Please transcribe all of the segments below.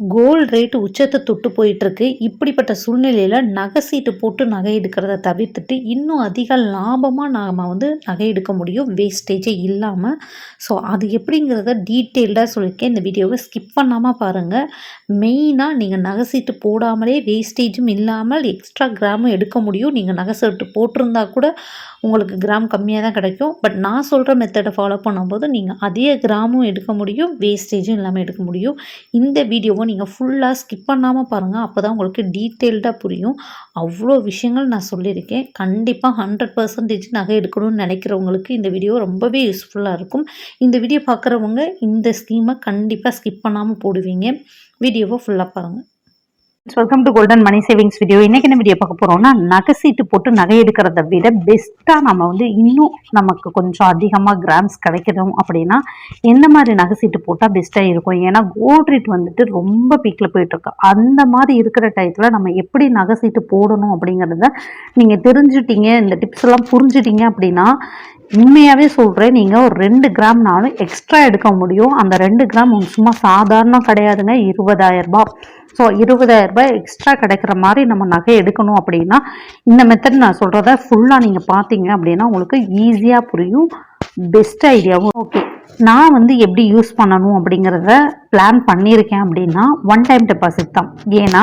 Gold rate உச்சத்தை தொட்டு போயிட்டுருக்கு. இப்படிப்பட்ட சூழ்நிலையில் நகை சீட்டு போட்டு நகை எடுக்கிறத தவிர்த்துட்டு இன்னும் அதிக லாபமாக நாம் வந்து நகை எடுக்க முடியும். வேஸ்டேஜே இல்லாமல் ஸோ அது எப்படிங்கிறத டீட்டெயில்டாக சொல்லியிருக்கேன். இந்த வீடியோவை ஸ்கிப் பண்ணாமல் பாருங்கள் மெயினாக நீங்கள் நகை சீட்டு போடாமலே வேஸ்டேஜும் இல்லாமல் எக்ஸ்ட்ரா கிராமும் எடுக்க முடியும். நீங்கள் நகை சீட்டு போட்டிருந்தா கூட உங்களுக்கு கிராம் கம்மியாக தான் கிடைக்கும். பட் நான் சொல்கிற மெத்தடை ஃபாலோ பண்ணும்போது நீங்கள் அதிக கிராமும் எடுக்க முடியும். வேஸ்டேஜும் இல்லாமல் எடுக்க முடியும். இந்த வீடியோவை நீங்கள் ஃபுல்லாக ஸ்கிப் பண்ணாமல் பாருங்கள் அப்போ தான் உங்களுக்கு டீட்டெயில்டாக புரியும். அவ்வளோ விஷயங்கள் நான் சொல்லியிருக்கேன். கண்டிப்பாக ஹண்ட்ரட் பர்சன்டேஜ் நகை எடுக்கணும்னு நினைக்கிறவங்களுக்கு இந்த வீடியோ ரொம்பவே யூஸ்ஃபுல்லாக இருக்கும். இந்த வீடியோ பார்க்குறவங்க இந்த ஸ்கீமை கண்டிப்பாக ஸ்கிப் பண்ணாமல் போடுவீங்க. வீடியோவை ஃபுல்லாக பாருங்கள் welcome to golden Mani savings video இன்னைக்கு என்ன வீடியோ பார்க்க போறோம்னா நகை சீட்டு போட்டு நகை எடுக்கிறத விட பெஸ்ட்டாக நம்ம வந்து இன்னும் நமக்கு கொஞ்சம் அதிகமாக கிராம்ஸ் கிடைக்கணும் அப்படின்னா எந்த மாதிரி நகை சீட்டு போட்டால் பெஸ்ட்டாக இருக்கும்? ஏன்னா கோல்ட் ரேட் வந்துட்டு ரொம்ப பீக்கில் போயிட்டு இருக்கு அந்த மாதிரி இருக்கிற டயத்தில் நம்ம எப்படி நகை சீட்டு போடணும் அப்படிங்கிறத நீங்கள் தெரிஞ்சுட்டீங்க இந்த டிப்ஸ் எல்லாம் புரிஞ்சுட்டீங்க அப்படின்னா உண்மையாகவே சொல்கிறேன் நீங்கள் ஒரு ரெண்டு கிராம்னாலும் எக்ஸ்ட்ரா எடுக்க முடியும். அந்த ரெண்டு கிராம் சும்மா சாதாரணம் கிடையாதுங்க இருபதாயிரம் ரூபாய். ஸோ இருபதாயிரம் ரூபாய் எக்ஸ்ட்ரா கிடைக்கிற மாதிரி நம்ம நகை எடுக்கணும் அப்படின்னா இந்த மெத்தட் நான் சொல்கிறத ஃபுல்லாக நீங்கள் பார்த்தீங்க அப்படின்னா உங்களுக்கு ஈஸியாக புரியும். பெஸ்ட் ஐடியாவும் ஓகே நான் வந்து எப்படி யூஸ் பண்ணணும் அப்படிங்கிறத பிளான் பண்ணியிருக்கேன் அப்படின்னா ஒன் டைம் டெபாசிட் தான். ஏன்னா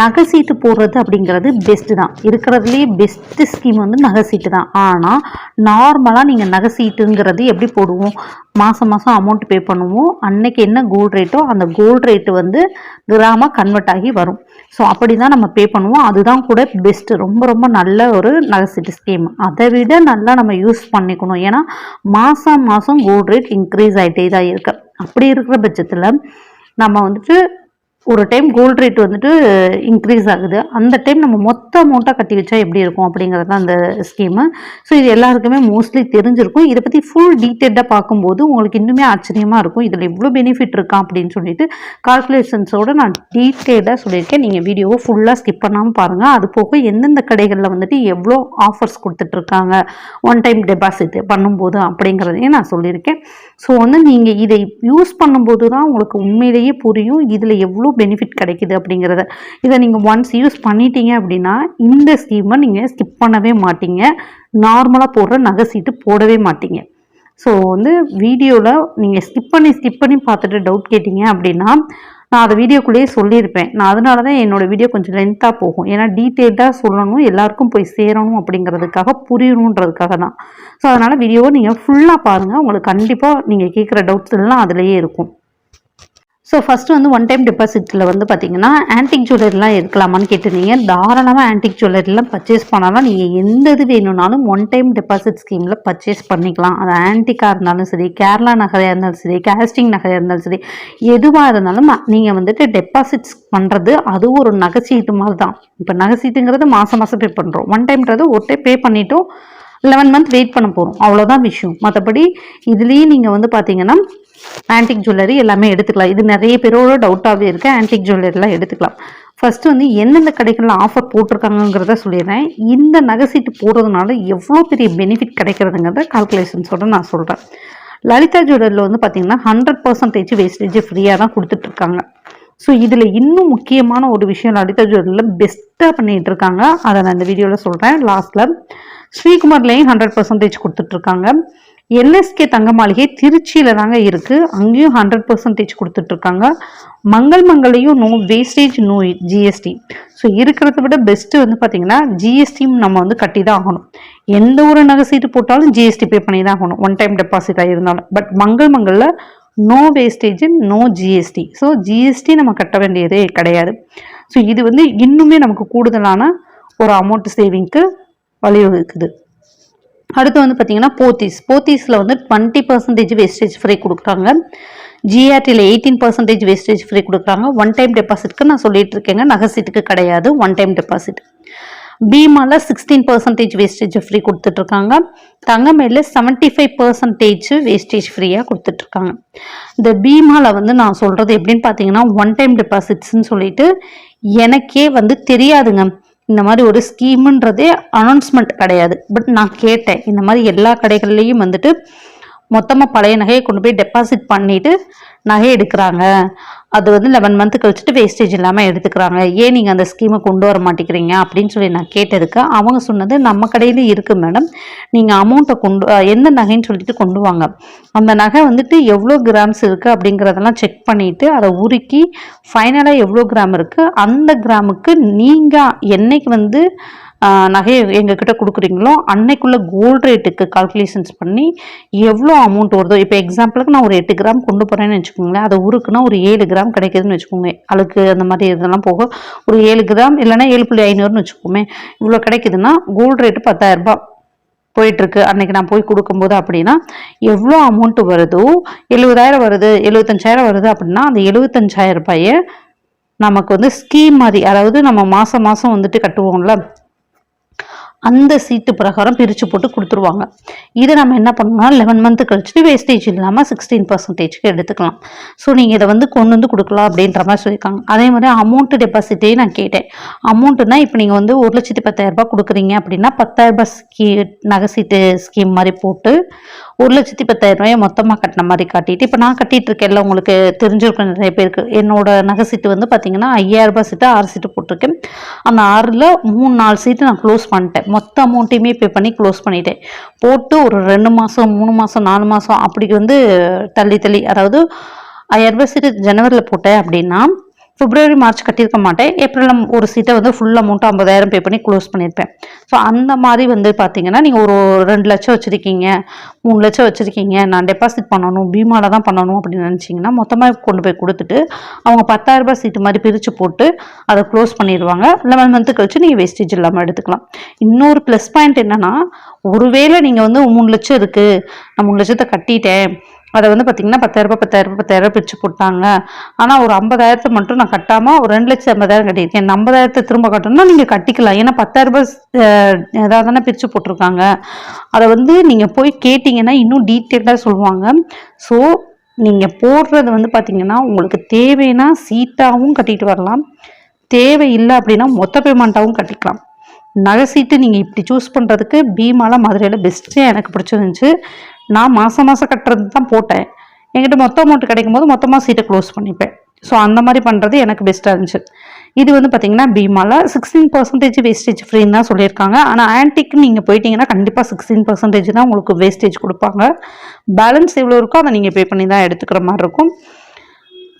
நகை சீட்டு போடுறது அப்படிங்கிறது பெஸ்ட்டு தான். இருக்கிறதுலேயே பெஸ்ட்டு ஸ்கீம் வந்து நகை சீட்டு தான். ஆனால் நார்மலாக நீங்கள் நகை சீட்டுங்கிறது எப்படி போடுவோம்? மாதம் மாதம் அமௌண்ட் பே பண்ணுவோம். அன்னைக்கு என்ன கோல்டு ரேட்டோ அந்த கோல்டு ரேட்டு வந்து கிராமாக கன்வெர்ட் ஆகி வரும். ஸோ அப்படி தான் நம்ம பே பண்ணுவோம். அதுதான் கூட பெஸ்ட்டு ரொம்ப ரொம்ப நல்ல ஒரு நகைசீட்டு ஸ்கீம் அதை விட நல்லா நம்ம யூஸ் பண்ணிக்கணும். ஏன்னா மாதம் மாதம் கோல்ட் ரேட் இன்க்ரீஸ் ஆகிட்டே தான் இருக்குது அப்படி இருக்கிற பட்சத்தில் நம்ம வந்துட்டு ஒரு டைம் கோல்ட் ரேட் வந்துட்டு இன்க்ரீஸ் ஆகுது. அந்த டைம் நம்ம மொத்த அமௌண்ட்டாக கட்டி வச்சா எப்படி இருக்கும் அப்படிங்கிறது தான் அந்த ஸ்கீமு ஸோ இது எல்லாருக்குமே மோஸ்ட்லி தெரிஞ்சிருக்கும். இதை பற்றி ஃபுல் டீட்டெயில்டாக பார்க்கும்போது உங்களுக்கு இன்னுமே ஆச்சரியமாக இருக்கும். இதில் எவ்வளோ பெனிஃபிட் இருக்கா அப்படின்னு சொல்லிட்டு கால்குலேஷன்ஸோடு நான் டீட்டெயிலாக சொல்லியிருக்கேன். நீங்கள் வீடியோவை ஃபுல்லாக ஸ்கிப் பண்ணாமல் பாருங்கள் அது போக எந்தெந்த கடைகளில் வந்துட்டு எவ்வளோ ஆஃபர்ஸ் கொடுத்துட்ருக்காங்க ஒன் டைம் டெபாசிட் பண்ணும்போது அப்படிங்கிறதையும் நான் சொல்லியிருக்கேன். ஸோ வந்து நீங்கள் இதை யூஸ் பண்ணும்போது தான் உங்களுக்கு உண்மையிலேயே புரியும். இதில் எவ்வளோ பெனிஃபிட் கிடைக்குது அப்படிங்கிறத. இதை நீங்கள் ஒன்ஸ் யூஸ் பண்ணிட்டீங்க அப்படின்னா இந்த ஸ்கீமை நீங்கள் ஸ்கிப் பண்ணவே மாட்டீங்க. நார்மலாக போடுற நகை சீட்டு போடவே மாட்டீங்க. ஸோ வந்து வீடியோவில் நீங்கள் ஸ்கிப் பண்ணி ஸ்கிப் பண்ணி பார்த்துட்டு டவுட் கேட்டிங்க அப்படின்னா நான் அதை வீடியோக்குள்ளேயே சொல்லியிருப்பேன். நான் அதனால தான் என்னோடய வீடியோ கொஞ்சம் லென்த்தாக போகும். ஏன்னா டீட்டெயில்டாக சொல்லணும் எல்லாருக்கும் போய் சேரணும் அப்படிங்கிறதுக்காக புரியணுன்றதுக்காக தான். ஸோ அதனால் வீடியோவை நீங்கள் ஃபுல்லாக பாருங்கள் உங்களுக்கு கண்டிப்பாக நீங்கள் கேட்குற டவுட்ஸ் எல்லாம் அதிலேயே இருக்கும். ஸோ ஃபஸ்ட்டு வந்து ஒன் டைம் டெபாசிட்டில் வந்து பார்த்தீங்கன்னா ஆன்டிக் ஜுவல்லரிலாம் எடுக்கலாமான்னு கேட்டிருந்தீங்க. தாராளமாக ஆன்டிக் ஜுவல்லரிலாம் பர்ச்சேஸ் பண்ணாலும். நீங்கள் எந்த இது வேணும்னாலும் ஒன் டைம் டெபாசிட் ஸ்கீமில் பர்ச்சேஸ் பண்ணிக்கலாம். அது ஆன்டிக்காக இருந்தாலும் சரி கேரளா நகையாக இருந்தாலும் சரி கேஸ்டிங் நகையாக இருந்தாலும் சரி எதுவாக இருந்தாலும் நீங்கள் வந்துட்டு டெபாசிட்ஸ் பண்ணுறது அது ஒரு நகைச்சீட்டு மாதிரி தான். இப்போ நகைச்சீட்டுங்கிறது மாதம் மாதம் பே பண்ணுறோம் ஒன் டைம்ன்றது ஒரு டைம் பே பண்ணிவிட்டோம் லெவன் மந்த் வெயிட் பண்ண போகிறோம் அவ்வளோதான் விஷயம். மற்றபடி இதுலேயும் நீங்கள் வந்து பார்த்தீங்கன்னா ஆன்டிக் ஜுவல்லரி எல்லாமே எடுத்துக்கலாம். இது நிறைய பேரோட டவுட்டாகவே இருக்குது ஆன்டிக் ஜுவல்லரிலாம் எடுத்துக்கலாம். ஃபஸ்ட்டு வந்து எந்தெந்த கடைகளில் ஆஃபர் போட்டிருக்காங்கங்கிறத சொல்லிடுறேன். இந்த நகை சீட்டு போடுறதுனால எவ்வளோ பெரிய பெனிஃபிட் கிடைக்கிறதுங்கிறத கால்குலேஷன்ஸோட நான் சொல்கிறேன் லலிதா ஜுவல்லரியில் வந்து பார்த்தீங்கன்னா ஹண்ட்ரட் பர்சன்டேஜ் வேஸ்டேஜ் ஃப்ரீயாக தான் கொடுத்துட்ருக்காங்க. ஸோ இதில் இன்னும் முக்கியமான ஒரு விஷயம் லலிதா ஜுவல்லரியில் பெஸ்ட்டாக பண்ணிகிட்டு இருக்காங்க அதை நான் இந்த வீடியோவில் சொல்கிறேன் லாஸ்ட்டில் ஸ்ரீகுமார்லேயும் ஹண்ட்ரட் பர்சன்டேஜ் கொடுத்துட்ருக்காங்க. எல்எஸ்கே தங்க மாளிகை திருச்சியில் தாங்க இருக்குது அங்கேயும் ஹண்ட்ரட் பர்சன்டேஜ் கொடுத்துட்ருக்காங்க. Mangal மங்களையும் no wastage no GST so இருக்கிறத விட பெஸ்ட்டு வந்து பார்த்திங்கன்னா ஜிஎஸ்டியும் நம்ம வந்து கட்டி தான் ஆகணும். எந்த ஒரு நகை சீட்டு போட்டாலும் ஜிஎஸ்டி பே பண்ணி தான் ஆகணும். ஒன் டைம் டெபாசிட்டாக இருந்தாலும் பட் மங்கள் மங்களில் no wastage no GST so GST நம்ம கட்ட வேண்டியதே கிடையாது. ஸோ இது வந்து இன்னுமே நமக்கு கூடுதலான ஒரு அமௌண்ட் சேவிங்க்கு வழிவகுக்குது. அடுத்து வந்து பார்த்தீங்கன்னா போத்தீஸ். போத்தீஸில் வந்து டுவெண்ட்டி பர்சன்டேஜ் வேஸ்டேஜ் ஃப்ரீ கொடுக்குறாங்க. ஜிஆர்டியில் எயிட்டீன் பர்சன்டேஜ் வேஸ்டேஜ் ஃப்ரீ கொடுக்குறாங்க. ஒன் டைம் டெபாசிட்க்கு நான் சொல்லிட்டு இருக்கேங்க. நகசீட்டுக்கு கிடையாது. ஒன் டைம் டெபாசிட் பீமாவில் சிக்ஸ்டீன் பர்சன்டேஜ் வேஸ்டேஜ் ஃப்ரீ கொடுத்துட்ருக்காங்க தங்கமேல செவன்ட்டி ஃபைவ் பர்சன்டேஜ் வேஸ்டேஜ் ஃப்ரீயாக கொடுத்துட்ருக்காங்க இந்த பீமாவில் வந்து நான் சொல்கிறது எப்படின்னு பார்த்தீங்கன்னா ஒன் டைம் டெபாசிட்ஸ்ன்னு சொல்லிட்டு எனக்கே வந்து தெரியாதுங்க. இந்த மாதிரி ஒரு ஸ்கீமுன்றதே அனௌன்ஸ்மெண்ட் கிடையாது. பட் நான் கேட்டேன். இந்த மாதிரி எல்லா கடைகள்லேயும் வந்துட்டு மொத்தமாக பழைய நகையை கொண்டு போய் டெபாசிட் பண்ணிவிட்டு நகை எடுக்கிறாங்க. அது வந்து லெவன் மந்த் கழிச்சுட்டு வேஸ்டேஜ் இல்லாமல் எடுத்துக்கிறாங்க. ஏன் நீங்கள் அந்த ஸ்கீமை கொண்டு வர மாட்டேங்கிறீங்க? அப்படின்னு சொல்லி நான் கேட்டதுக்கு அவங்க சொன்னது நம்ம கடையில் இருக்குது மேடம் நீங்கள் அமௌண்ட்டை கொண்டு எந்த நகைன்னு சொல்லிட்டு கொண்டு வாங்க. அந்த நகை வந்துட்டு எவ்வளோ கிராம்ஸ் இருக்குது அப்படிங்கிறதெல்லாம் செக் பண்ணிவிட்டு அதை உருக்கி ஃபைனலாக எவ்வளோ கிராம் இருக்குது அந்த கிராமுக்கு நீங்கள் என்னைக்கு வந்து நகையை எங்ககிட்ட கொடுக்குறீங்களோ அன்னைக்குள்ள கோல்டு ரேட்டுக்கு கால்குலேஷன்ஸ் பண்ணி எவ்வளோ அமௌண்ட் வருதோ இப்போ எக்ஸாம்பிளுக்கு நான் ஒரு எட்டு கிராம் கொண்டு போகிறேன்னு வச்சுக்கோங்களேன் அதை உருக்குனா ஒரு ஏழு கிராம் கிடைக்குதுன்னு வச்சுக்கோங்க. அழுக்கு அந்த மாதிரி இதெல்லாம் போக ஒரு ஏழு கிராம் இல்லைன்னா ஏழு புள்ளி ஐநூறுன்னு வச்சுக்கோமே இவ்வளோ கிடைக்குதுன்னா கோல்டு ரேட்டு பத்தாயிரரூபா போயிட்டுருக்கு. அன்னைக்கு நான் போய் கொடுக்கும்போது அப்படின்னா எவ்வளோ அமௌண்ட்டு வருதோ எழுபதாயிரம் வருது எழுபத்தஞ்சாயிரம் வருது அப்படின்னா அந்த எழுபத்தஞ்சாயிரம் ரூபாயை நமக்கு வந்து ஸ்கீம் மாதிரி அதாவது நம்ம மாதம் மாதம் வந்துட்டு கட்டுவோம்ல அந்த சீட்டு பிரகாரம் பிரித்து போட்டு கொடுத்துருவாங்க. இதை நம்ம என்ன பண்ணணும்னா லெவன் மந்த்து கழிச்சுட்டு வேஸ்டேஜ் இல்லாமல் சிக்ஸ்டீன் பர்சன்டேஜ்க்கு எடுத்துக்கலாம். ஸோ நீங்கள் இதை வந்து கொண்டு வந்து கொடுக்கலாம் அப்படின்ற மாதிரி சொல்லியிருக்காங்க. அதே மாதிரி அமௌண்ட்டு டெபாசிட்டே நான் கேட்டேன். அமௌண்ட்டுனா இப்போ நீங்கள் வந்து ஒரு லட்சத்தி பத்தாயிரரூபா கொடுக்குறீங்க அப்படின்னா பத்தாயிரரூபா ஸ்கீ நகை சீட்டு ஸ்கீம் மாதிரி போட்டு ஒரு லட்சத்தி பத்தாயிரம் ரூபாயை மொத்தமாக கட்டின மாதிரி காட்டிட்டு இப்போ நான் கட்டிட்டு இருக்கேன்ல உங்களுக்கு தெரிஞ்சிருக்க நிறைய பேருக்கு. என்னோட நகை சீட்டு வந்து பார்த்தீங்கன்னா ஐயாயிரம் ரூபாய் சீட்டு ஆறு சீட்டு போட்டிருக்கேன். அந்த ஆறில் மூணு நாலு சீட்டு நான் க்ளோஸ் பண்ணிட்டேன். மொத்த அமௌண்ட்டையுமே பே பண்ணி க்ளோஸ் பண்ணிட்டேன். போட்டு ஒரு ரெண்டு மாதம் மூணு மாதம் நாலு மாதம் அப்படி வந்து தள்ளி தள்ளி அதாவது ஐயாயிரம் ரூபாய் சீட்டு ஜனவரியில் போட்டேன் அப்படின்னா பிப்ரவரி மார்ச் கட்டியிருக்க மாட்டேன். ஏப்ரலில் ஒரு சீட்டை வந்து ஃபுல் அமௌண்ட் ஐம்பதாயிரம் பே பண்ணி க்ளோஸ் பண்ணியிருப்பேன். ஸோ அந்த மாதிரி வந்து பார்த்தீங்கன்னா நீங்கள் ஒரு ரெண்டு லட்சம் வச்சுருக்கீங்க மூணு லட்சம் வச்சுருக்கீங்க நான் டெபாசிட் பண்ணணும் பீமாவில் தான் பண்ணணும் அப்படின்னு நினச்சிங்கன்னா மொத்தமாக கொண்டு போய் கொடுத்துட்டு அவங்க பத்தாயிரம் ரூபாய் சீட்டு மாதிரி பிரித்து போட்டு அதை க்ளோஸ் பண்ணிடுவாங்க. லெவன் மந்த்து கழிச்சு நீங்கள் வேஸ்டேஜ் இல்லாமல் எடுத்துக்கலாம். இன்னொரு ப்ளஸ் பாயிண்ட் என்னென்னா ஒருவேளை நீங்கள் வந்து மூணு லட்சம் இருக்குது நான் மூணு லட்சத்தை கட்டிட்டேன் அதை வந்து பார்த்தீங்கன்னா பத்தாயிரரூபா பத்தாயிரரூபா பத்தாயிரரூபா பிரித்து போட்டாங்க. ஆனால் ஒரு ஐம்பதாயிரத்தை மட்டும் நான் கட்டாமல் ஒரு ரெண்டு லட்சம் ஐம்பதாயிரம் கட்டியிருக்கேன். இந்த ஐம்பதாயிரத்தை திரும்ப கட்டணும்னா நீங்கள் கட்டிக்கலாம். ஏன்னா பத்தாயிரரூபா ஏதாவது தானே பிரித்து போட்டிருக்காங்க. அதை வந்து நீங்கள் போய் கேட்டிங்கன்னா இன்னும் டீட்டெயிலாக சொல்லுவாங்க. ஸோ நீங்கள் போடுறது வந்து பார்த்தீங்கன்னா உங்களுக்கு தேவைன்னா சீட்டாகவும் கட்டிட்டு வரலாம். தேவை இல்லை அப்படின்னா மொத்த பேமெண்ட்டாகவும் கட்டிக்கலாம். நகை சீட்டு நீங்கள் இப்படி சூஸ் பண்ணுறதுக்கு பீமாலாம் மதுரையில் பெஸ்ட்டு எனக்கு பிடிச்சிருந்துச்சு. நான் மாதம் மாதம் கட்டுறது தான் போட்டேன். என்கிட்ட மொத்த அமௌண்ட் கிடைக்கும் போது மொத்தமாக சீட்டை க்ளோஸ் பண்ணிப்பேன். ஸோ அந்த மாதிரி பண்ணுறது எனக்கு பெஸ்ட்டாக இருந்துச்சு. இது வந்து பார்த்தீங்கன்னா பீமாவில் சிக்ஸ்டீன் பர்சன்டேஜ் வேஸ்டேஜ் ஃப்ரீன்னு தான் சொல்லியிருக்காங்க. ஆனால் ஆன்டிக்கு நீங்கள் போயிட்டீங்கன்னா கண்டிப்பாக சிக்ஸ்டீன் பர்சன்டேஜ் தான் உங்களுக்கு வேஸ்டேஜ் கொடுப்பாங்க. பேலன்ஸ் எவ்வளோ இருக்கோ அதை நீங்கள் பே பண்ணி தான் எடுத்துக்கிற மாதிரி இருக்கும்.